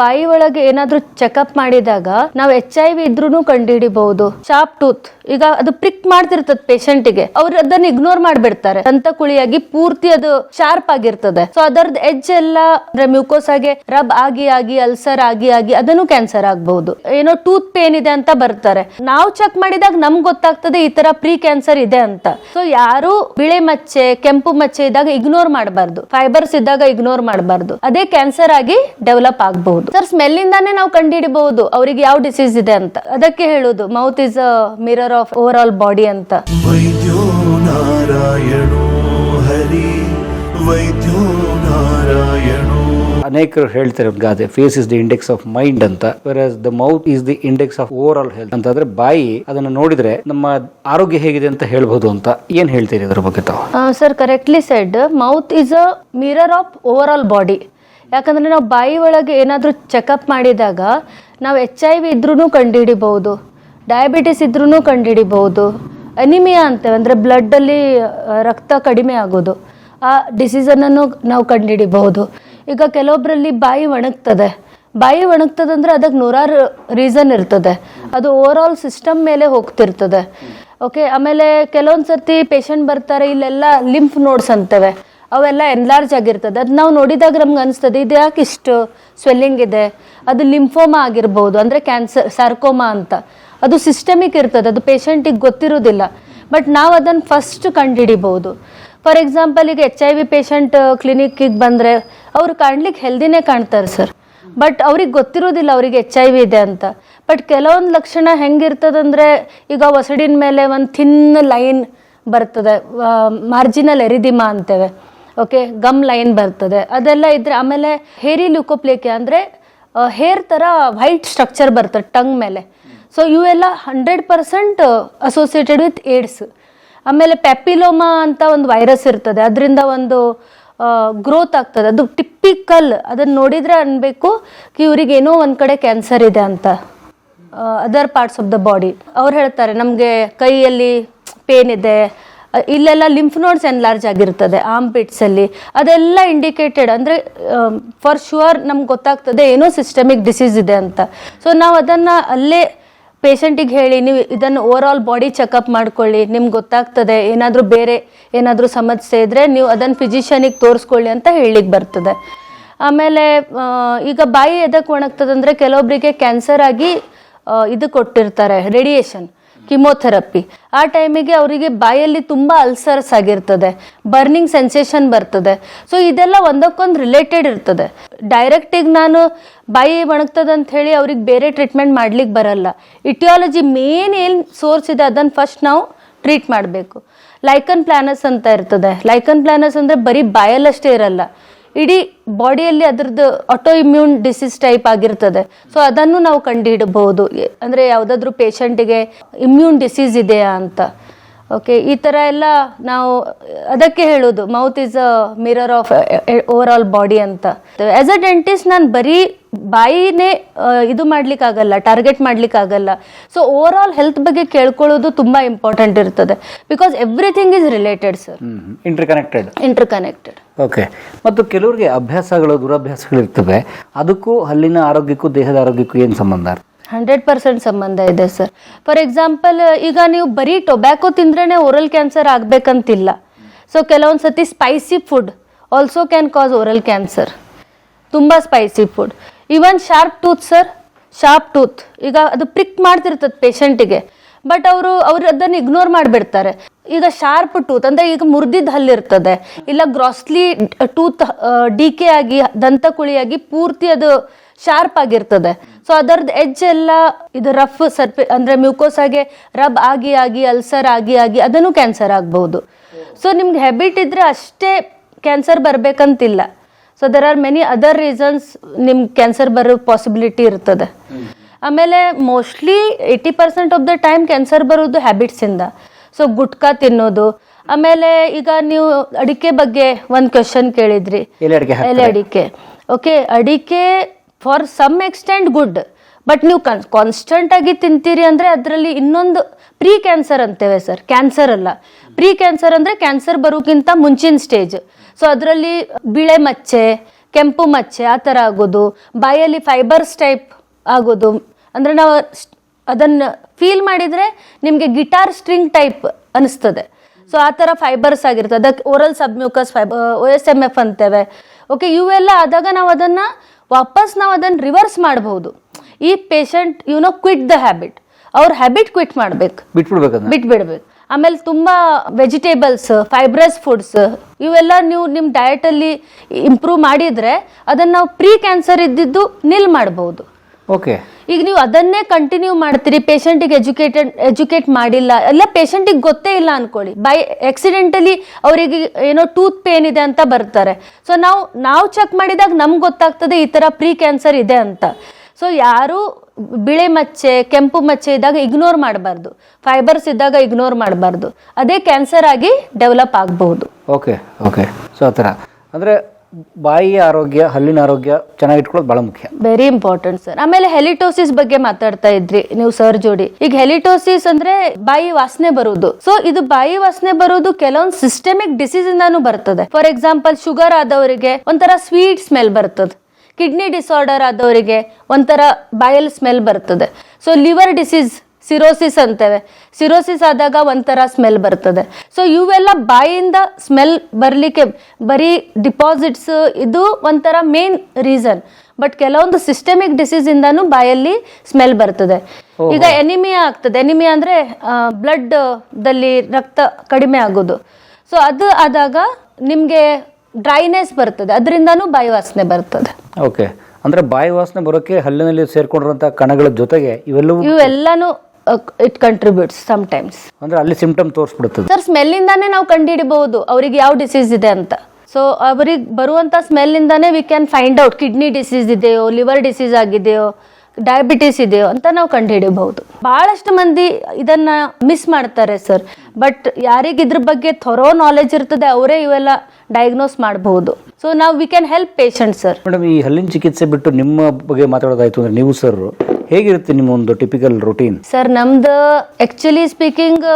ಬಾಯಿ ಒಳಗೆ ಏನಾದ್ರೂ ಚೆಕ್ಅಪ್ ಮಾಡಿದಾಗ ನಾವು ಎಚ್ ಐ ವಿ ಇದ್ರೂ ಕಂಡುಹಿಡಿಬಹುದು ಶಾರ್ಪ್ ಟೂತ್ ಈಗ ಅದು ಪ್ರಿಕ್ ಮಾಡ್ತಿರ್ತದ ಪೇಷಂಟ್ಗೆ. ಅವ್ರು ಅದನ್ನ ಇಗ್ನೋರ್ ಮಾಡ್ಬಿಡ್ತಾರೆ. ದಂತ ಕುಳಿಯಾಗಿ ಪೂರ್ತಿ ಅದು ಶಾರ್ಪ್ ಆಗಿರ್ತದೆ. ಸೊ ಅದರದ್ದು ಎಜ್ ಎಲ್ಲ ಅಂದ್ರೆ ಆಗಿ ರಬ್ ಆಗಿ ಆಗಿ ಅಲ್ಸರ್ ಆಗಿ ಆಗಿ ಅದನ್ನು ಕ್ಯಾನ್ಸರ್ ಆಗಬಹುದು. ಏನೋ ಟೂತ್ ಪೇನ್ ಇದೆ ಅಂತ ಬರ್ತಾರೆ. ನಾವು ಚೆಕ್ ಮಾಡಿದಾಗ ನಮ್ಗೆ ಗೊತ್ತಾಗ್ತದೆ ಈ ತರ ಪ್ರೀ ಕ್ಯಾನ್ಸರ್ ಇದೆ ಅಂತ. ಸೊ ಯಾರು ಬಿಳೆ ಮಚ್ಚೆ, ಕೆಂಪು ಮಚ್ಚೆ ಇದ್ದಾಗ ಇಗ್ನೋರ್ ಮಾಡಬಾರ್ದು. ಫೈಬರ್ಸ್ ಇದ್ದಾಗ ಇಗ್ನೋರ್ ಮಾಡಬಾರ್ದು. ಅದೇ ಕ್ಯಾನ್ಸರ್ ಆಗಿ ಡೆವಲಪ್ ಆಗಬಹುದು. ಹೇಳ್ಬೋದು ಸರ್ ಸ್ಮೆಲ್ ಇಂದಾನೆ ನಾವು ಕಂಡಿಡಬಹುದು. ಅವರಿಗೆ ಯಾವ ಡಿಸೀಸ್ ಇದೆ ಅಂತ. ಅದಕ್ಕೆ ಹೇಳೋದು mouth is a mirror of overall body ಅಂತ. ವೈದ್ಯೋ ನಾರಾಯಣೋ ಹರಿ ವೈದ್ಯೋ ನಾರಾಯಣೋ. ಅನೇಕರು ಹೇಳ್ತಾರೆ ಗಾದೆ face is the index of mind ಅಂತ. The mouth is the index of overall health ಅಂತಂದ್ರೆ ಬಾಯಿ ಅದನ್ನ ನೋಡಿದ್ರೆ ನಮ್ಮ ಆರೋಗ್ಯ ಹೇಗಿದೆ ಅಂತ ಹೇಳ್ಬಹುದು ಅಂತ. ಏನ್ ಹೇಳ್ತೀರಿ ಅದ್ರ ಬಗ್ಗೆ ತಾವು? Sir correctly said mouth is a mirror of overall body ಯಾಕಂದ್ರೆ ನಾವು ಬಾಯಿ ಒಳಗೆ ಏನಾದರೂ ಚೆಕಪ್ ಮಾಡಿದಾಗ ನಾವು ಎಚ್ ಐ ವಿ ಇದ್ರೂ ಕಂಡುಹಿಡಿಬಹುದು ಡಯಾಬಿಟಿಸ್ ಇದ್ರೂ ಕಂಡುಹಿಡಿಬಹುದು ಅನಿಮಿಯಾ ಅಂತೇವೆ ಅಂದರೆ ಬ್ಲಡ್ಡಲ್ಲಿ ರಕ್ತ ಕಡಿಮೆ ಆಗೋದು, ಆ ಡಿಸೀಸನ್ನು ನಾವು ಕಂಡುಹಿಡಿಬಹುದು. ಈಗ ಕೆಲವೊಬ್ಬರಲ್ಲಿ ಬಾಯಿ ಒಣಗ್ತದೆ. ಬಾಯಿ ಒಣಗ್ತದೆ ಅಂದ್ರೆ ಅದಕ್ಕೆ ನೂರಾರು ರೀಸನ್ ಇರ್ತದೆ. ಅದು ಓವರ್ ಆಲ್ ಸಿಸ್ಟಮ್ ಮೇಲೆ ಹೋಗ್ತಿರ್ತದೆ. ಓಕೆ ಆಮೇಲೆ ಕೆಲವೊಂದು ಸರ್ತಿ ಪೇಷಂಟ್ ಬರ್ತಾರೆ, ಇಲ್ಲೆಲ್ಲ ಲಿಂಫ್ ನೋಡ್ಸ್ ಅಂತವೆ. ಅವೆಲ್ಲ ಎನ್ಲಾರ್ಜ್ ಆಗಿರ್ತದೆ. ಅದು ನಾವು ನೋಡಿದಾಗ ನಮ್ಗೆ ಅನಿಸ್ತದೆ, ಇದು ಯಾಕೆ ಇಷ್ಟು ಸ್ವೆಲ್ಲಿಂಗ್ ಇದೆ? ಅದು ಲಿಂಫೋಮಾ ಆಗಿರ್ಬೋದು, ಅಂದರೆ ಕ್ಯಾನ್ಸರ್ ಸಾರ್ಕೋಮಾ ಅಂತ. ಅದು ಸಿಸ್ಟಮಿಕ್ ಇರ್ತದೆ, ಅದು ಪೇಷಂಟಿಗೆ ಗೊತ್ತಿರೋದಿಲ್ಲ. ಬಟ್ ನಾವು ಅದನ್ನು ಫಸ್ಟ್ ಕಂಡುಹಿಡಿಬಹುದು ಫಾರ್ ಎಕ್ಸಾಂಪಲ್ ಈಗ ಎಚ್ ಐ ವಿ ಪೇಷಂಟ್ ಕ್ಲಿನಿಕ್ಕಿಗೆ ಬಂದರೆ ಅವ್ರು ಕಾಣ್ಲಿಕ್ಕೆ ಹೆಲ್ದಿನೇ ಕಾಣ್ತಾರೆ ಸರ್ ಬಟ್ ಅವ್ರಿಗೆ ಗೊತ್ತಿರೋದಿಲ್ಲ ಅವ್ರಿಗೆ ಎಚ್ ಐ ವಿ ಇದೆ ಅಂತ. ಬಟ್ ಕೆಲವೊಂದು ಲಕ್ಷಣ ಹೆಂಗಿರ್ತದಂದ್ರೆ, ಈಗ ಒಸಡಿನ ಮೇಲೆ ಒಂದು ಥಿನ್ ಲೈನ್ ಬರ್ತದೆ ಮಾರ್ಜಿನಲ್ ಎರಿದಿಮಾ ಅಂತೇವೆ. ಓಕೆ, ಗಮ್ ಲೈನ್ ಬರ್ತದೆ. ಅದೆಲ್ಲ ಇದ್ರೆ ಆಮೇಲೆ ಹೇರಿ ಲ್ಯೂಕೋಪ್ಲೇಕೆ ಅಂದರೆ ಹೇರ್ ಥರ ವೈಟ್ ಸ್ಟ್ರಕ್ಚರ್ ಬರ್ತದೆ ಟಂಗ್ ಮೇಲೆ. ಸೊ ಇವೆಲ್ಲ hundred percent associated with AIDS ಆಮೇಲೆ ಪ್ಯಾಪಿಲೋಮಾ ಅಂತ ಒಂದು ವೈರಸ್ ಇರ್ತದೆ. ಅದರಿಂದ ಒಂದು ಗ್ರೋತ್ ಆಗ್ತದೆ. ಅದು ಟಿಪ್ಪಿಕಲ್ ಅದನ್ನು ನೋಡಿದರೆ ಅನ್ಬೇಕು ಕಿ ಇವ್ರಿಗೆ ಏನೋ ಒಂದು ಕಡೆ ಕ್ಯಾನ್ಸರ್ ಇದೆ ಅಂತ. Other parts of the body ಅವ್ರು ಹೇಳ್ತಾರೆ, ನಮಗೆ ಕೈಯಲ್ಲಿ ಪೇನ್ ಇದೆ ಇಲ್ಲೆಲ್ಲ ಲಿಂಫ್ ನೋಡ್ಸ್ ಎನ್ಲಾರ್ಜ್ ಆಗಿರ್ತದೆ ಆರ್ಮ್ ಅಲ್ಲಿ. ಅದೆಲ್ಲ ಇಂಡಿಕೇಟೆಡ್ ಅಂದರೆ ಫಾರ್ ಶ್ಯೂರ್ ನಮ್ಗೆ ಗೊತ್ತಾಗ್ತದೆ ಏನೋ ಸಿಸ್ಟಮಿಕ್ ಡಿಸೀಸ್ ಇದೆ ಅಂತ. ಸೊ ನಾವು ಅದನ್ನು ಅಲ್ಲೇ ಪೇಷಂಟಿಗೆ ಹೇಳಿ, ನೀವು ಇದನ್ನು ಓವರ್ ಆಲ್ ಬಾಡಿ ಚೆಕಪ್ ಮಾಡ್ಕೊಳ್ಳಿ, ನಿಮ್ಗೆ ಗೊತ್ತಾಗ್ತದೆ, ಏನಾದರೂ ಬೇರೆ ಏನಾದರೂ ಸಮಸ್ಯೆ ಇದ್ದರೆ ನೀವು ಅದನ್ನು ಫಿಸಿಷಿಯನಿಗೆ ತೋರಿಸ್ಕೊಳ್ಳಿ ಅಂತ ಹೇಳಲಿಕ್ಕೆ ಬರ್ತದೆ. ಆಮೇಲೆ ಈಗ ಬಾಯಿ ಎದಕ್ಕೆ ಒಣಗ್ತದೆ ಅಂದರೆ ಕೆಲವೊಬ್ಬರಿಗೆ ಕ್ಯಾನ್ಸರ್ ಆಗಿ ಇದು ಕೊಟ್ಟಿರ್ತಾರೆ ರೇಡಿಯೇಷನ್ ಕಿಮೋಥೆರಪಿ. ಆ ಟೈಮಿಗೆ ಅವರಿಗೆ ಬಾಯಲ್ಲಿ ತುಂಬ ಅಲ್ಸರ್ಸ್ ಆಗಿರ್ತದೆ ಬರ್ನಿಂಗ್ ಸೆನ್ಸೇಷನ್ ಬರ್ತದೆ. ಸೊ, ಇದೆಲ್ಲ ಒಂದಕ್ಕೊಂದು ರಿಲೇಟೆಡ್ ಇರ್ತದೆ. ಡೈರೆಕ್ಟಿಗೆ ನಾನು ಬಾಯಿ ಒಣಗ್ತದೆ ಅಂತ ಹೇಳಿ ಅವ್ರಿಗೆ ಬೇರೆ ಟ್ರೀಟ್ಮೆಂಟ್ ಮಾಡ್ಲಿಕ್ಕೆ ಬರಲ್ಲ. ಇಟಿಯಾಲಜಿ ಮೇನ್ ಏನು ಸೋರ್ಸ್ ಇದೆ ಅದನ್ನು ಫಸ್ಟ್ ನಾವು ಟ್ರೀಟ್ ಮಾಡಬೇಕು. ಲೈಕನ್ ಪ್ಲಾನಸ್ ಅಂತ ಇರ್ತದೆ. ಲೈಕನ್ ಪ್ಲಾನಸ್ ಅಂದರೆ ಬರೀ ಬಾಯಲ್ಲಷ್ಟೇ ಇರಲ್ಲ. ಇಡೀ ಬಾಡಿಯಲ್ಲಿ ಅದರದ್ದು ಆಟೋ ಇಮ್ಯೂನ್ ಡಿಸೀಸ್ ಟೈಪ್ ಆಗಿರ್ತದೆ. ಸೊ ಅದನ್ನು ನಾವು ಕಂಡುಹಿಡಬಹುದು. ಅಂದರೆ ಯಾವುದಾದ್ರೂ ಪೇಷಂಟಿಗೆ ಇಮ್ಯೂನ್ ಡಿಸೀಸ್ ಇದೆಯಾ ಅಂತ. ಓಕೆ ಈ ಥರ ಎಲ್ಲ ನಾವು ಅದಕ್ಕೆ ಹೇಳೋದು mouth is a mirror of overall body ಅಂತ. ಆಸ್ ಅ ಡೆಂಟಿಸ್ಟ್ ನಾನು ಬರೀ ಬಾಯಿನೇ ಆ, ಇದು ಮಾಡ್ಲಿಕ್ಕಾಗಲ್ಲ ಟಾರ್ಗೆಟ್ ಮಾಡ್ಲಿಕ್ಕಾಗಲ್ಲ. ಸೊ ಓವರ್ ಆಲ್ ಹೆಲ್ತ್ ಬಗ್ಗೆ ಕೇಳ್ಕೊಳ್ಳೋದು ತುಂಬ ಇಂಪಾರ್ಟೆಂಟ್ ಇರ್ತದೆ. Because everything is related sir interconnected interconnected okay ಮತ್ತು ಕೆಲವರಿಗೆ ಅಭ್ಯಾಸಗಳು ದುರಭ್ಯಾಸಗಳು ಇರ್ತವೆ. ಅದಕ್ಕೂ ಹಲ್ಲಿನ ಆರೋಗ್ಯಕ್ಕೂ ದೇಹದ ಆರೋಗ್ಯಕ್ಕೂ ಏನು ಸಂಬಂಧ? ಹಂಡ್ರೆಡ್ ಪರ್ಸೆಂಟ್ ಸಂಬಂಧ ಇದೆ ಸರ್ ಫಾರ್ ಎಕ್ಸಾಂಪಲ್ ಈಗ ನೀವು ಬರೀ ಟೊಬ್ಯಾಕೊ ತಿಂದ್ರೇ ಓರಲ್ ಕ್ಯಾನ್ಸರ್ ಆಗಬೇಕಂತಿಲ್ಲ. ಸೊ ಕೆಲವೊಂದು ಸತಿ spicy food also can cause oral cancer ತುಂಬ spicy food even sharp tooth sir sharp tooth ಈಗ ಅದು ಪ್ರಿಕ್ ಮಾಡ್ತಿರ್ತದೆ ಪೇಷಂಟಿಗೆ ಬಟ್ ಅವರು, ಅವ್ರು ಅದನ್ನು ಇಗ್ನೋರ್ ಮಾಡಿಬಿಡ್ತಾರೆ. ಈಗ ಶಾರ್ಪ್ ಟೂತ್ ಅಂದರೆ ಈಗ ಮುರಿದಿದ್ದ ಹಲ್ಲಿರ್ತದೆ. ಇಲ್ಲ ಗ್ರಾಸ್ಲಿ ಟೂತ್ ಡಿಕೆ ಆಗಿ ದಂತ ಕುಳಿಯಾಗಿ ಪೂರ್ತಿ ಅದು ಶಾರ್ಪ್ ಆಗಿರ್ತದೆ. ಸೊ ಅದರದ್ದು ಎಜ್ ಎಲ್ಲ ಇದು ರಫ್ ಸರ್ಫೆ ಅಂದರೆ ಮ್ಯೂಕೋಸಾಗೆ ರಬ್ ಆಗಿ ಆಗಿ ಅಲ್ಸರ್ ಆಗಿ ಆಗಿ ಅದನ್ನು ಕ್ಯಾನ್ಸರ್ ಆಗ್ಬೋದು ಸೊ ನಿಮ್ಗೆ ಹ್ಯಾಬಿಟ್ ಇದ್ರೆ ಅಷ್ಟೇ cancer ಬರಬೇಕಂತಿಲ್ಲ. So there are many other reasons ನಿಮ್ಗೆ ಕ್ಯಾನ್ಸರ್ ಬರೋ ಪಾಸಿಬಿಲಿಟಿ ಇರ್ತದೆ. ಆಮೇಲೆ mostly eighty percent of the time cancer ಬರೋದು ಹ್ಯಾಬಿಟ್ಸಿಂದ ಸೊ ಗುಟ್ಕಾ ತಿನ್ನೋದು. ಆಮೇಲೆ ಈಗ ನೀವು ಅಡಿಕೆ ಬಗ್ಗೆ ಒಂದು ಕ್ವೆಶನ್ ಕೇಳಿದ್ರಿ. ಎಲೆ ಅಡಿಕೆ ಓಕೆ ಅಡಿಕೆ for some extend good but ನೀವು ಕಾನ್ಸ್ಟಂಟ್ ಆಗಿ ತಿಂತೀರಿ ಅಂದ್ರೆ ಅದರಲ್ಲಿ ಇನ್ನೊಂದು ಪ್ರೀ ಕ್ಯಾನ್ಸರ್ ಅಂತೇವೆ ಸರ್ ಕ್ಯಾನ್ಸರ್ ಅಲ್ಲ. ಪ್ರೀ ಕ್ಯಾನ್ಸರ್ ಅಂದ್ರೆ ಕ್ಯಾನ್ಸರ್ ಬರೋಕ್ಕಿಂತ ಮುಂಚಿನ ಸ್ಟೇಜ್ ಸೊ ಅದರಲ್ಲಿ ಬಿಳೆ ಮಚ್ಚೆ, ಕೆಂಪು ಮಚ್ಚೆ ಆ ಥರ ಆಗೋದು. ಬಾಯಲ್ಲಿ ಫೈಬರ್ಸ್ ಟೈಪ್ ಆಗೋದು. ಅಂದರೆ ನಾವು ಅದನ್ನು ಅದನ್ನ ಫೀಲ್ ಮಾಡಿದರೆ ನಿಮಗೆ ಗಿಟಾರ್ ಸ್ಟ್ರಿಂಗ್ ಟೈಪ್ ಅನಿಸ್ತದೆ. ಸೊ ಆ ಥರ ಫೈಬರ್ಸ್ ಆಗಿರ್ತದೆ. ಅದಕ್ಕೆ oral submucous fibre O S M F ಅಂತೇವೆ. Okay ಇವೆಲ್ಲ ಆದಾಗ ನಾವು ಅದನ್ನು ವಾಪಸ್ ನಾವು ಅದನ್ನು ರಿವರ್ಸ್ ಮಾಡಬಹುದು. ಈ patient you know quit the habit ಅವ್ರ ಹ್ಯಾಬಿಟ್ ಕ್ವಿಟ್ ಮಾಡ್ಬೇಕು. ಬಿಟ್ಬಿಡ್ಬೇಕು ಬಿಟ್ಬಿಡ್ಬೇಕು. ಆಮೇಲೆ ತುಂಬಾ ವೆಜಿಟೇಬಲ್ಸ್ ಫೈಬ್ರಸ್ ಫುಡ್ಸ್ ಇವೆಲ್ಲ ನೀವು ನಿಮ್ಮ ಡಯಟಲ್ಲಿ ಇಂಪ್ರೂವ್ ಮಾಡಿದ್ರೆ ಅದನ್ನ ನಾವು ಪ್ರೀ ಕ್ಯಾನ್ಸರ್ ಇದ್ದಿದ್ದು ನಿಲ್ ಮಾಡಬಹುದು. ಓಕೆ ಈಗ ನೀವು ಅದನ್ನೇ ಕಂಟಿನ್ಯೂ ಮಾಡ್ತೀರಿ ಪೇಷಂಟಿಗೆ ಎಜುಕೇಟೆಡ್ ಎಜುಕೇಟ್ ಮಾಡಿಲ್ಲ. ಎಲ್ಲ ಪೇಷಂಟಿಗೆ ಗೊತ್ತೇ ಇಲ್ಲ ಅನ್ಕೊಳ್ಳಿ. ಬೈ ಆಕ್ಸಿಡೆಂಟಲಿ ಅವರಿಗೆ ಏನೋ ಟೂತ್ ಪೇನ್ ಇದೆ ಅಂತ ಬರ್ತಾರೆ. ಸೊ ನಾವು ನಾವು ಚೆಕ್ ಮಾಡಿದಾಗ ನಮ್ಗೆ ಗೊತ್ತಾಗ್ತದೆ ಈ ಥರ ಪ್ರೀ ಕ್ಯಾನ್ಸರ್ ಇದೆ ಅಂತ. ಸೊ ಯಾರು ಬಿಳೆ ಮಚ್ಚೆ ಕೆಂಪು ಮಚ್ಚೆ ಇದ್ದಾಗ ಇಗ್ನೋರ್ ಮಾಡಬಾರ್ದು. ಫೈಬರ್ಸ್ ಇದ್ದಾಗ ಇಗ್ನೋರ್ ಮಾಡಬಾರ್ದು. ಅದೇ ಕ್ಯಾನ್ಸರ್ ಆಗಿ ಡೆವಲಪ್ ಆಗಬಹುದು. ಓಕೆ ಓಕೆ ಸೊ ಆ ಥರ. ಅಂದರೆ ಬಾಯಿಯ ಆರೋಗ್ಯ, ಹಲ್ಲಿನ ಆರೋಗ್ಯ ಚೆನ್ನಾಗಿ ಬಹಳ ಮುಖ್ಯ. ವೆರಿ ಇಂಪಾರ್ಟೆಂಟ್ ಸರ್ ಆಮೇಲೆ ಹೆಲಿಟೋಸಿಸ್ ಬಗ್ಗೆ ಮಾತಾಡ್ತಾ ಇದ್ರಿ ನೀವು ಸರ್ ಜೋಡಿ. ಈಗ ಹೆಲಿಟೋಸಿಸ್ ಅಂದ್ರೆ ಬಾಯಿ ವಾಸನೆ ಬರುವುದು ಸೊ ಇದು ಬಾಯಿ ವಾಸನೆ ಬರುವುದು ಕೆಲವೊಂದು ಸಿಸ್ಟಮಿಕ್ ಡಿಸೀಸ್ ಇಂದಾನು ಬರ್ತದೆ. ಫಾರ್ ಎಕ್ಸಾಂಪಲ್ ಶುಗರ್ ಆದವರಿಗೆ ಒಂಥರ ಸ್ವೀಟ್ ಸ್ಮೆಲ್ ಬರ್ತದೆ. ಕಿಡ್ನಿ ಡಿಸಾರ್ಡರ್ ಆದವರಿಗೆ ಒಂಥರ ಬಾಯಲ್ ಸ್ಮೆಲ್ ಬರ್ತದೆ. ಸೊ ಲಿವರ್ ಡಿಸೀಸ್ ಸಿರೋಸಿಸ್ ಅಂತೇವೆ. ಸಿರೋಸಿಸ್ ಆದಾಗ ಒಂಥರ ಸ್ಮೆಲ್ ಬರ್ತದೆ. ಸೊ ಇವೆಲ್ಲ ಬಾಯಿಂದ ಸ್ಮೆಲ್ ಬರಲಿಕ್ಕೆ ಬರೀ ಡಿಪಾಸಿಟ್ಸ್ ಇದು ಒಂಥರ ಮೇನ್ ರೀಸನ್ ಬಟ್ ಕೆಲವೊಂದು ಸಿಸ್ಟಮಿಕ್ ಡಿಸೀಸ್ ಇಂದಾನು ಬಾಯಲ್ಲಿ ಸ್ಮೆಲ್ ಬರ್ತದೆ. ಈಗ ಎನಿಮಿಯಾ ಆಗ್ತದೆ. ಎನಿಮಿಯಾ ಅಂದ್ರೆ ಬ್ಲಡ್ ದಲ್ಲಿ ರಕ್ತ ಕಡಿಮೆ ಆಗೋದು. ಸೊ ಅದು ಆದಾಗ ನಿಮಗೆ ಡ್ರೈನೆಸ್ ಬರ್ತದೆ. ಅದರಿಂದಾನು ಬಾಯಿ ವಾಸನೆ ಬರ್ತದೆ. ಓಕೆ ಅಂದ್ರೆ ಬಾಯಿ ವಾಸನೆ ಬರೋಕೆ ಹಲ್ಲಿನಲ್ಲಿ ಸೇರ್ಕೊಂಡಿರುವಂತಹ ಕಣಗಳ ಜೊತೆಗೆ ಇವೆಲ್ಲವೂ ಇವೆಲ್ಲಾನು ಇಟ್ ಕಂಟ್ರಿಬ್ಯೂಟ್ಸ್ ಸಮ್ಟೈಮ್ಸ್ ಅಂದ್ರೆ ಅಲ್ಲಿ ಸಿಂಪ್ಟಮ್ ತೋರಿಸ್ಬಿಡುತ್ತದೆ. ಸರ್ ಸ್ಮೆಲ್ಲಿಂದಾನೇ ನಾವು ಕಂಡುಹಿಡಿಬಹುದು. ಅವ್ರಿಗೆ ಯಾವ ಡಿಸೀಸ್ ಇದೆ ಅಂತ. ಸೊ ಅವ್ರಿಗೆ smell ಸ್ಮೆಲ್ಲಿಂದಾನೇ we can find out kidney disease ಇದೆಯೋ ಲಿವರ್ ಡಿಸೀಸ್ ಆಗಿದೆಯೋ ಡಯಾಬಿಟಿಸ್ ಇದೆಯೋ ಅಂತ ನಾವು ಕಂಡುಹಿಡಿಯಬಹುದು. ಬಹಳಷ್ಟು ಮಂದಿ ಇದನ್ನ ಮಿಸ್ ಮಾಡ್ತಾರೆ ಸರ್ ಬಟ್ ಯಾರಿಗೆ ಇದ್ರ ಬಗ್ಗೆ ಥೊರೋ ನಾಲೆಜ್ ಇರ್ತದೆ ಅವರೇ ಇವೆಲ್ಲ ಡಯಾಗ್ನೋಸ್ ಮಾಡಬಹುದು. ಸೊ ನಾವು we can help patient sir madam ಈ ಹಲ್ಲಿನ ಚಿಕಿತ್ಸೆ ಬಿಟ್ಟು ನಿಮ್ಮ ಬಗ್ಗೆ ಮಾತಾಡೋದಾಯ್ತು ಅಂದ್ರೆ ನೀವು ಸರ್ ಹೇಗಿರುತ್ತೆ ನಿಮ್ಮ ಒಂದು ಟಿಪಿಕಲ್ ರೂಟೀನ್ ಸರ್ ನಮ್ದು ಆಕ್ಚುಲಿ ಸ್ಪೀಕಿಂಗ್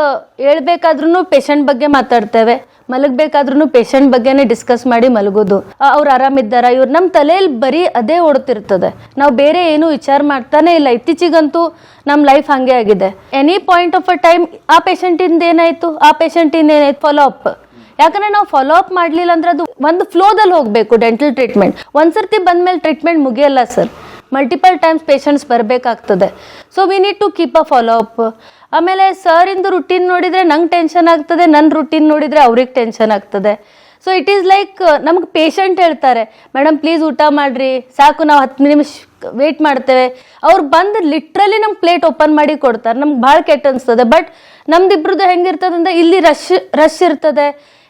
ಹೇಳ್ಬೇಕಾದ್ರೂ ಪೇಷಂಟ್ ಬಗ್ಗೆ ಮಾತಾಡ್ತೇವೆ. ಮಲಗಬೇಕಾದ್ರೂ ಪೇಷಂಟ್ ಬಗ್ಗೆನೇ ಡಿಸ್ಕಸ್ ಮಾಡಿ ಮಲಗೋದು. ಅವ್ರು ಆರಾಮಿದ್ದಾರ? ಇವ್ರು ನಮ್ಮ ತಲೆಯಲ್ಲಿ ಬರೀ ಅದೇ ಓಡ್ತಿರ್ತದೆ. ನಾವು ಬೇರೆ ಏನು ವಿಚಾರ ಮಾಡ್ತಾನೆ ಇಲ್ಲ. ಇತ್ತೀಚಿಗಂತೂ ನಮ್ಮ ಲೈಫ್ ಹಾಗೆ ಆಗಿದೆ. Any point of a time ಆ ಪೇಷಂಟಿಂದ ಏನಾಯ್ತು? ಆ ಪೇಷಂಟಿಂದ ಏನಾಯ್ತು? ಫಾಲೋ ಅಪ್ ಯಾಕಂದ್ರೆ ನಾವು ಫಾಲೋ ಅಪ್ ಮಾಡ್ಲಿಲ್ಲ ಅಂದ್ರೆ ಅದು ಒಂದು ಫ್ಲೋದಲ್ಲಿ ಹೋಗಬೇಕು ಡೆಂಟಲ್ ಟ್ರೀಟ್ಮೆಂಟ್ ಒಂದ್ಸರ್ತಿ ಬಂದ್ಮೇಲೆ ಟ್ರೀಟ್ಮೆಂಟ್ ಮುಗಿಯಲ್ಲ sir multiple times patients ಬರಬೇಕಾಗ್ತದೆ. So we need to keep a follow up ಆಮೇಲೆ ಸರಿಂದು ರುಟೀನ್ ನೋಡಿದ್ರೆ ನಂಗೆ ಟೆನ್ಷನ್ ಆಗ್ತದೆ ನನ್ನ ರುಟೀನ್ ನೋಡಿದ್ರೆ ಅವ್ರಿಗೆ ಟೆನ್ಷನ್ ಆಗ್ತದೆ. ಸೊ ಇಟ್ ಈಸ್ ಲೈಕ್ ನಮ್ಗೆ ಪೇಷಂಟ್ ಹೇಳ್ತಾರೆ ಮೇಡಮ್ ಪ್ಲೀಸ್ ಊಟ ಮಾಡ್ರಿ, ಸಾಕು, ನಾವು ಹತ್ತು ನಿಮಿಷ ವೇಟ್ ಮಾಡ್ತೇವೆ. ಅವ್ರು ಬಂದು ಲಿಟ್ರಲಿ ನಮ್ಗೆ ಪ್ಲೇಟ್ ಓಪನ್ ಮಾಡಿ ಕೊಡ್ತಾರೆ. ನಮ್ಗೆ ಭಾಳ ಕೆಟ್ಟ ಅನಿಸ್ತದೆ. ಬಟ್ ನಮ್ದಿಬ್ರದ್ದು ಹೆಂಗಿರ್ತದೆ ಅಂದರೆ ಇಲ್ಲಿ ರಶ್ ರಶ್ ಇರ್ತದೆ.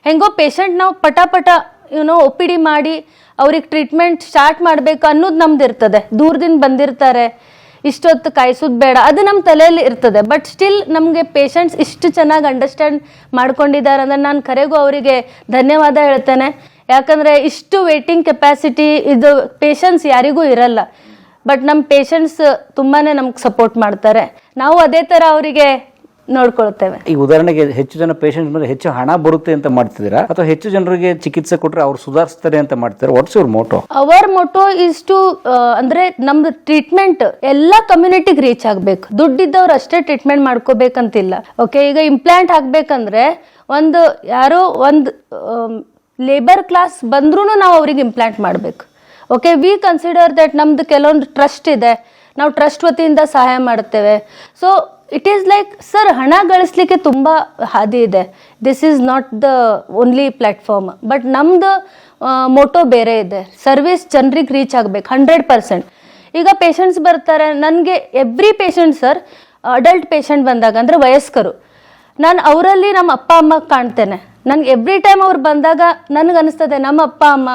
ಹೆಂಗೋ ಪೇಷಂಟ್ ನಾವು ಪಟಾಪಟ ಪಟ ಯುನೋ ಒ ಪಿ ಡಿ ಮಾಡಿ ಅವ್ರಿಗೆ ಟ್ರೀಟ್ಮೆಂಟ್ ಸ್ಟಾರ್ಟ್ ಮಾಡಬೇಕು ಅನ್ನೋದು ನಮ್ದು ಇರ್ತದೆ ದೂರದಿಂದ ಬಂದಿರ್ತಾರೆ. ಇಷ್ಟೊತ್ತು ಕಾಯಿಸೋದು ಬೇಡ. ಅದು ನಮ್ಮ ತಲೆಯಲ್ಲಿ ಇರ್ತದೆ. ಬಟ್ ಸ್ಟಿಲ್ ನಮಗೆ ಪೇಷಂಟ್ಸ್ ಇಷ್ಟು ಚೆನ್ನಾಗಿ ಅಂಡರ್ಸ್ಟ್ಯಾಂಡ್ ಮಾಡ್ಕೊಂಡಿದ್ದಾರೆ ಅಂದ್ರೆ ನಾನು ಕರೆಗೂ ಅವರಿಗೆ ಧನ್ಯವಾದ ಹೇಳ್ತೇನೆ. ಯಾಕಂದರೆ ಇಷ್ಟು ವೇಟಿಂಗ್ ಕೆಪಾಸಿಟಿ ಇದು ಪೇಷನ್ಸ್ ಯಾರಿಗೂ ಇರಲ್ಲ. ಬಟ್ ನಮ್ಮ ಪೇಷಂಟ್ಸ್ ತುಂಬಾ ನಮ್ಗೆ ಸಪೋರ್ಟ್ ಮಾಡ್ತಾರೆ. ನಾವು ಅದೇ ಥರ ಅವರಿಗೆ ನೋಡ್ಕೊಳ್ತೇವೆ. ಈ ಉದಾಹರಣೆಗೆ ಹೆಚ್ಚು ಜನ ಪೇಷಂಟ್ ಮೇಲೆ ಹೆಚ್ಚು ಹಣ ಬರುತ್ತೆ ಅಂತ ಮಾಡ್ತಿದ್ದೀರಾ? ಅಥವಾ ಹೆಚ್ಚು ಜನರಿಗೆ ಚಿಕಿತ್ಸೆ ಕೊಟ್ಟರೆ ಅವ್ರು ಸುಧಾರಿಸ್ತಾರೆ ಅಂತ ಮಾಡ್ತಾರೆ what's your motto our motto is to ಅಂದ್ರೆ ನಮ್ದು ಟ್ರೀಟ್ಮೆಂಟ್ ಎಲ್ಲ ಕಮ್ಯುನಿಟಿಗೆ ರೀಚ್ ಆಗ್ಬೇಕು. ದುಡ್ಡಿದ್ದವ್ರು ಅಷ್ಟೇ ಟ್ರೀಟ್ಮೆಂಟ್ ಮಾಡ್ಕೋಬೇಕಂತಿಲ್ಲ. ಓಕೆ ಈಗ ಇಂಪ್ಲಾಂಟ್ ಹಾಕ್ಬೇಕಂದ್ರೆ ಒಂದು ಯಾರೋ ಒಂದು ಲೇಬರ್ ಕ್ಲಾಸ್ ಬಂದ್ರೂ ನಾವು ಅವ್ರಿಗೆ ಇಂಪ್ಲಾಂಟ್ ಮಾಡಬೇಕು. ಓಕೆ ವಿ ಕನ್ಸಿಡರ್ ದಟ್ ನಮ್ದು ಕೆಲವೊಂದು ಟ್ರಸ್ಟ್ ಇದೆ. ನಾವು ಟ್ರಸ್ಟ್ ವತಿಯಿಂದ ಸಹಾಯ ಮಾಡ್ತೇವೆ. So it is like sir ಹಣ ಗಳಿಸ್ಲಿಕ್ಕೆ ತುಂಬ ಹಾದಿ ಇದೆ. This is not the only platform but ನಮ್ದು ಮೋಟೋ ಬೇರೆ ಇದೆ. ಸರ್ವಿಸ್ ಜನರಿಗೆ ರೀಚ್ ಆಗ್ಬೇಕು ಹಂಡ್ರೆಡ್ ಪರ್ಸೆಂಟ್ ಈಗ ಪೇಷಂಟ್ಸ್ ಬರ್ತಾರೆ. ನನಗೆ every patient sir adult patient ಬಂದಾಗ, ಅಂದರೆ ವಯಸ್ಕರು, ನಾನು ಅವರಲ್ಲಿ ನಮ್ಮ ಅಪ್ಪ, ಅಮ್ಮ ಕಾಣ್ತೇನೆ. ನನಗೆ ಎವ್ರಿ ಟೈಮ್ ಅವ್ರು ಬಂದಾಗ, ನನಗೆ ಅನಿಸ್ತದೆ, ನಮ್ಮ ಅಪ್ಪ, ಅಮ್ಮ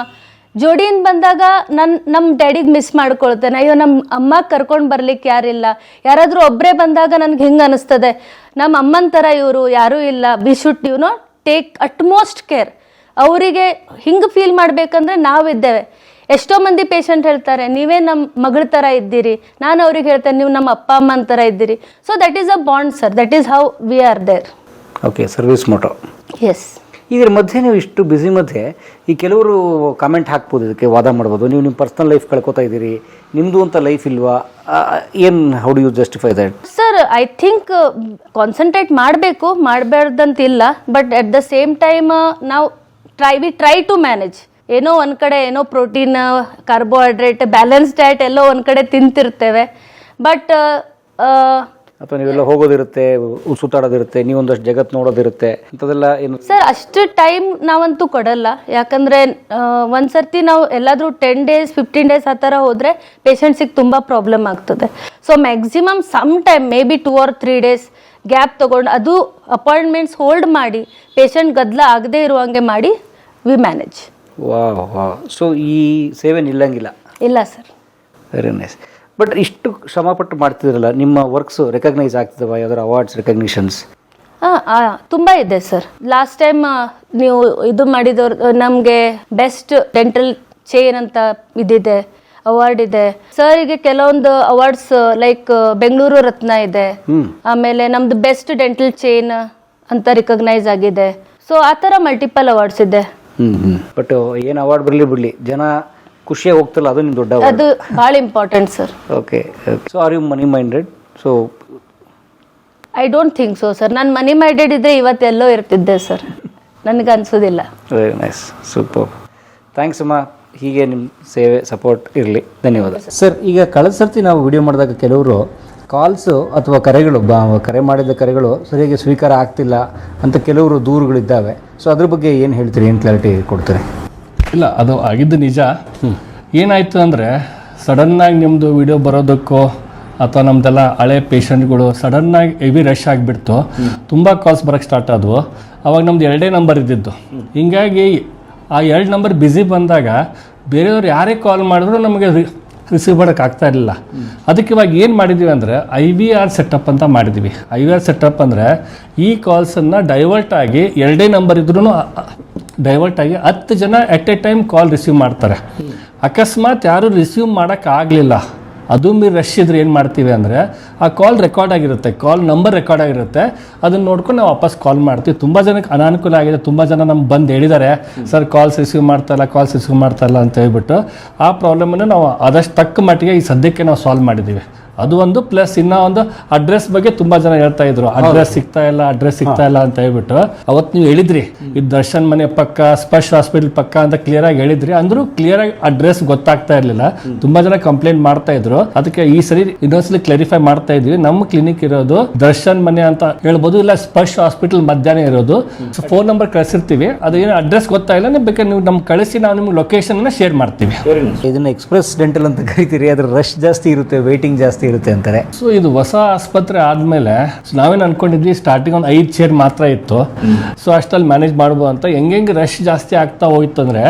ಜೋಡಿಯಿಂದ ಬಂದಾಗ ನನ್ನ ನಮ್ಮ ಡ್ಯಾಡಿಗೆ ಮಿಸ್ ಮಾಡ್ಕೊಳ್ತೇನೆ. ಅಯ್ಯೋ ನಮ್ಮ ಅಮ್ಮ ಕರ್ಕೊಂಡು ಬರ್ಲಿಕ್ಕೆ ಯಾರಿಲ್ಲ. ಯಾರಾದರೂ ಒಬ್ಬರೇ ಬಂದಾಗ ನನಗೆ ಹೆಂಗೆ ಅನಿಸ್ತದೆ? ನಮ್ಮ ಅಮ್ಮನ ಥರ ಇವರು ಯಾರೂ ಇಲ್ಲ. We should you know take utmost care ಅವರಿಗೆ ಹಿಂಗೆ ಫೀಲ್ ಮಾಡಬೇಕಂದ್ರೆ ನಾವಿದ್ದೇವೆ. ಎಷ್ಟೋ ಮಂದಿ ಪೇಷಂಟ್ ಹೇಳ್ತಾರೆ ನೀವೇ ನಮ್ಮ ಮಗಳ ಥರ ಇದ್ದೀರಿ. ನಾನು ಅವ್ರಿಗೆ ಹೇಳ್ತೇನೆ ನೀವು ನಮ್ಮ ಅಪ್ಪ ಅಮ್ಮನ ಥರ ಇದ್ದೀರಿ. So that is a bond sir that is how we are there okay service motto is ಇದ್ರ ಮಧ್ಯೆ ನೀವು ಇಷ್ಟು ಬ್ಯುಸಿ ಮಧ್ಯೆ ಈ ಕೆಲವರು ಕಮೆಂಟ್ ಹಾಕ್ಬೋದು, ಇದಕ್ಕೆ ವಾದ ಮಾಡ್ಬೋದು. ನೀವು ನಿಮ್ಮ ಪರ್ಸ್ನಲ್ ಲೈಫ್ ಕಳ್ಕೊತಾ ಇದ್ದೀರಿ ನಿಮ್ಮದು ಅಂತ ಲೈಫ್ ಇಲ್ವಾ? ಏನು how do you justify that sir I think concentrate ಮಾಡಬೇಕು, ಮಾಡಬಾರ್ದಂತಿಲ್ಲ but at the same time ನಾವು try we try to manage ಏನೋ ಒಂದು ಕಡೆ ಏನೋ ಪ್ರೋಟೀನ್ ಕಾರ್ಬೋಹೈಡ್ರೇಟ್ ಬ್ಯಾಲೆನ್ಸ್ ಡಯಟ್ ಎಲ್ಲೋ ಒಂದು ಕಡೆ ತಿಂತಿರ್ತೇವೆ. ಬಟ್ ಅಥವಾ ನೀವೆಲ್ಲ ಹೋಗೋದಿರುತ್ತೆ ಉ- ಸುತ್ತಾಡೋದಿರುತ್ತೆ ನೀವೊಂದಷ್ಟು ಜಗತ್ತು ನೋಡೋದಿರುತ್ತೆ ಅಂಥದ್ದೆಲ್ಲ ಏನು? ಸರ್ ಅಷ್ಟು ಟೈಮ್ ನಾವಂತೂ ಕೊಡಲ್ಲ. ಯಾಕಂದ್ರೆ ಒಂದ್ಸರ್ತಿ ನಾವು ಎಲ್ಲಾದ್ರೂ ಟೆನ್ ಡೇಸ್ ಫಿಫ್ಟೀನ್ ಡೇಸ್ ಆ ಥರ ಹೋದ್ರೆ ಪೇಷಂಟ್ಸಿಗೆ ತುಂಬ ಪ್ರಾಬ್ಲಮ್ ಆಗ್ತದೆ. So maximum some time maybe two or three days gap ತಗೊಂಡು ಅದು ಅಪಾಯಿಂಟ್ಮೆಂಟ್ಸ್ ಹೋಲ್ಡ್ ಮಾಡಿ ಪೇಷಂಟ್ ಗದ್ದಲ ಆಗದೇ ಇರುವಂಗೆ ಮಾಡಿ ವಿ ಮ್ಯಾನೇಜ್ ವಾ ವಾ ಸೊ ಈ ಸೇವೆ ನಿಲ್ಲಂಗಿಲ್ಲ ಇಲ್ಲ ಸರ್. ವೆರಿ ನೈಸ್ ಬಟ್ ಇಷ್ಟು ಶ್ರಮಪಟ್ಟು ಮಾಡ್ತಿದ್ರಲ್ಲ ನಿಮ್ಮ ವರ್ಕ್ಸ್ ರೆಕಗ್ನೈಸ್ ಆಗ್ತಿದವ ಯಾವ್ದಾದ್ರು ಅವಾರ್ಡ್ಸ್ ರೆಕಗ್ನಿಷನ್ಸ್ ಹಾಂ ತುಂಬ ಇದೆ ಸರ್ ಲಾಸ್ಟ್ ಟೈಮ್ ನೀವು ಇದು ಮಾಡಿದವ್ರು ನಮಗೆ ಬೆಸ್ಟ್ ಡೆಂಟಲ್ ಚೇನ್ ಅಂತ ಇದಿದೆ ಅವಾರ್ಡ್ ಇದೆ. ಸರಿಗೆ ಕೆಲವೊಂದು ಅವಾರ್ಡ್ಸ್ ಲೈಕ್ ಬೆಂಗಳೂರು ರತ್ನ ಇದೆ. ಆಮೇಲೆ ನಮ್ದು ಬೆಸ್ಟ್ ಡೆಂಟಲ್ ಚೇನ್ ಅಂತ ರಿಕಗ್ನೈಸ್ ಆಗಿದೆ. ಸೊ ಆ ಥರ ಮಲ್ಟಿಪಲ್ ಅವಾರ್ಡ್ಸ್ ಇದೆ. ಬಟ್ ಏನು ಅವಾರ್ಡ್ ಬರಲಿ ಬಿಡಲಿ ಜನ ಖುಷಿಯಾಗಿ ಹೋಗ್ತಲ್ಲ ಅದು ನಿಮ್ಮ ದೊಡ್ಡ ಅದು ಭಾಳ important sir okay so are you money minded so I don't think so sir ನಾನು ಮನಿ ಮೈಂಡೆಡ್ ಇದ್ದರೆ ಇವತ್ತೆಲ್ಲೋ ಇರ್ತಿದ್ದೆ ಸರ್ ನನಗೆ ಅನಿಸೋದಿಲ್ಲ. ವೆರಿ ನೈಸ್ ಸೂಪರ್ ಥ್ಯಾಂಕ್ಸ್ ಅಮ್ಮ. ಹೀಗೆ ನಿಮ್ಮ ಸೇವೆ ಸಪೋರ್ಟ್ ಇರಲಿ. ಧನ್ಯವಾದ. ಸರ್ ಈಗ ಕಳೆದ ಸರ್ತಿ ನಾವು ವಿಡಿಯೋ ಮಾಡಿದಾಗ ಕೆಲವರು ಕಾಲ್ಸು ಅಥವಾ ಕರೆಗಳು ಬಾ ಕರೆ ಮಾಡಿದ ಕರೆಗಳು ಸರಿಯಾಗಿ ಸ್ವೀಕಾರ ಆಗ್ತಿಲ್ಲ ಅಂತ ಕೆಲವರು ದೂರುಗಳಿದ್ದಾವೆ. ಸೊ ಅದ್ರ ಬಗ್ಗೆ ಏನು ಹೇಳ್ತೀರಿ? ಏನು ಕ್ಲಾರಿಟಿ ಕೊಡ್ತೀರಿ? ಇಲ್ಲ, ಅದು ಆಗಿದ್ದು ನಿಜ. ಏನಾಯ್ತು ಅಂದರೆ ಸಡನ್ನಾಗಿ ನಿಮ್ಮದು ವಿಡಿಯೋ ಬರೋದಕ್ಕೋ, ಅಥವಾ ನಮ್ಮದೆಲ್ಲ ಹಳೆ ಪೇಷಂಟ್ಗಳು ಸಡನ್ನಾಗಿ ಹೆವಿ ರಶ್ ಆಗಿಬಿಡ್ತು. ತುಂಬ ಕಾಲ್ಸ್ ಬರೋಕ್ಕೆ ಸ್ಟಾರ್ಟ್ ಆದವು. ಅವಾಗ ನಮ್ದು ಎರಡೇ ನಂಬರ್ ಇದ್ದಿದ್ದು. ಹಿಂಗಾಗಿ ಆ ಎರಡು ನಂಬರ್ ಬ್ಯುಸಿ ಬಂದಾಗ ಬೇರೆಯವ್ರು ಯಾರೇ ಕಾಲ್ ಮಾಡಿದ್ರು ನಮಗೆ ರಿಸೀವ್ ಮಾಡೋಕೆ ಆಗ್ತಾ ಇರಲಿಲ್ಲ. ಅದಕ್ಕೆ ಇವಾಗ ಏನು ಮಾಡಿದ್ದೀವಿ ಅಂದರೆ ಐ ವಿ ಆರ್ ಸೆಟಪ್ ಅಂತ ಮಾಡಿದ್ದೀವಿ ಐ ವಿ ಆರ್ ಸೆಟಪ್ ಅಂದರೆ, ಈ ಕಾಲ್ಸನ್ನು ಡೈವರ್ಟ್ ಆಗಿ ಎರಡೇ ನಂಬರ್ ಇದ್ರೂ ಡೈವರ್ಟ್ ಆಗಿ ಹತ್ತು ಜನ at a time call receive ಮಾಡ್ತಾರೆ. ಅಕಸ್ಮಾತ್ ಯಾರು ರಿಸೀವ್ ಮಾಡೋಕ್ಕಾಗಲಿಲ್ಲ ಅದು ಮೀರಿ ರಶ್ ಇದ್ರೆ ಏನು ಮಾಡ್ತೀವಿ ಅಂದರೆ, ಆ ಕಾಲ್ ರೆಕಾರ್ಡ್ ಆಗಿರುತ್ತೆ ಕಾಲ್ ನಂಬರ್ ರೆಕಾರ್ಡ್ ಆಗಿರುತ್ತೆ, ಅದನ್ನು ನೋಡ್ಕೊಂಡು ನಾವು ವಾಪಸ್ ಕಾಲ್ ಮಾಡ್ತೀವಿ. ತುಂಬ ಜನಕ್ಕೆ ಅನಾನುಕೂಲ ಆಗಿದೆ, ತುಂಬ ಜನ ನಮ್ಗೆ ಬಂದು ಹೇಳಿದ್ದಾರೆ ಸರ್ ಕಾಲ್ಸ್ ರಿಸೀವ್ ಮಾಡ್ತಾಯಿಲ್ಲ ಕಾಲ್ಸ್ ರಿಸೀವ್ ಮಾಡ್ತಾಯಿಲ್ಲ ಅಂತ ಹೇಳ್ಬಿಟ್ಟು, ಆ ಪ್ರಾಬ್ಲಮನ್ನು ನಾವು ಆದಷ್ಟು ತಕ್ಕ ಮಟ್ಟಿಗೆ ಈ ಸದ್ಯಕ್ಕೆ ನಾವು ಸಾಲ್ವ್ ಮಾಡಿದ್ದೀವಿ ಅದು ಒಂದು ಪ್ಲಸ್ ಇನ್ನ ಒಂದು ಅಡ್ರೆಸ್ ಬಗ್ಗೆ ತುಂಬಾ ಜನ ಹೇಳ್ತಾ ಇದ್ರು. ಅಡ್ರೆಸ್ ಸಿಗ್ತಾ ಇಲ್ಲ ಅಡ್ರೆಸ್ ಸಿಗ್ತಾ ಇಲ್ಲ ಅಂತ ಹೇಳ್ಬಿಟ್ಟು. ಅವತ್ತು ನೀವು ಹೇಳಿದ್ರಿ ಇದು ದರ್ಶನ್ ಮನೆ ಪಕ್ಕ ಸ್ಪರ್ಶ ಹಾಸ್ಪಿಟಲ್ ಪಕ್ಕ ಅಂತ ಕ್ಲಿಯರ್ ಆಗಿ ಹೇಳಿದ್ರಿ. ಅಂದ್ರೂ ಕ್ಲಿಯರ್ ಆಗಿ ಅಡ್ರೆಸ್ ಗೊತ್ತಾಗ್ತಾ ಇರ್ಲಿಲ್ಲ. ತುಂಬಾ ಜನ ಕಂಪ್ಲೇಂಟ್ ಮಾಡ್ತಾ ಇದ್ರು. ಅದಕ್ಕೆ ಈ ಸರಿ ಇನ್ನೊಂದ್ಸಲಿ ಕ್ಲಾರಿಫೈ ಮಾಡ್ತಾ ಇದ್ವಿ. ನಮ್ಮ ಕ್ಲಿನಿಕ್ ಇರೋದು ದರ್ಶನ್ ಮನೆ ಅಂತ ಹೇಳ್ಬೋದು ಇಲ್ಲ ಸ್ಪರ್ಶ ಹಾಸ್ಪಿಟಲ್ ಮಧ್ಯಾಹ್ನ ಇರೋದು. ಫೋನ್ ನಂಬರ್ ಕಳಿಸಿರ್ತೀವಿ. ಅದು ಏನು ಅಡ್ರೆಸ್ ಗೊತ್ತಾಗಿಲ್ಲ ನೀವು ಬೇಕಾದ್ರೆ ನೀವು ನಮ್ಗೆ ಕಳಿಸಿ ನಾವು ನಿಮ್ಗೆ ಲೊಕೇಶನ್ ಶೇರ್ ಮಾಡ್ತೀವಿ. ಇದನ್ನ ಎಕ್ಸ್ಪ್ರೆಸ್ ಡೆಂಟಲ್ ಅಂತ ಕರಿತೀರಿ. ಅದ್ರ ರಶ್ ಜಾಸ್ತಿ ಇರುತ್ತೆ ವೇಟಿಂಗ್ ಜಾಸ್ತಿ ಇರುತ್ತೆ ಅಂತಾರೆ. ಸೊ ಇದು ಹೊಸ ಆಸ್ಪತ್ರೆ ಆದ್ಮೇಲೆ ನಾವೇನು ಅನ್ಕೊಂಡಿದ್ವಿ ಸ್ಟಾರ್ಟಿಂಗ್ ಒಂದು ಐದು ಚೇರ್ ಮಾತ್ರ ಇತ್ತು. ಸೊ ಅಷ್ಟಲ್ಲಿ ಮ್ಯಾನೇಜ್ ಮಾಡ್ಬೋದು ಅಂತ ಹೆಂಗೆ ರಶ್ ಜಾಸ್ತಿ ಆಗ್ತಾ ಹೋಯ್ತು ಅಂದ್ರೆ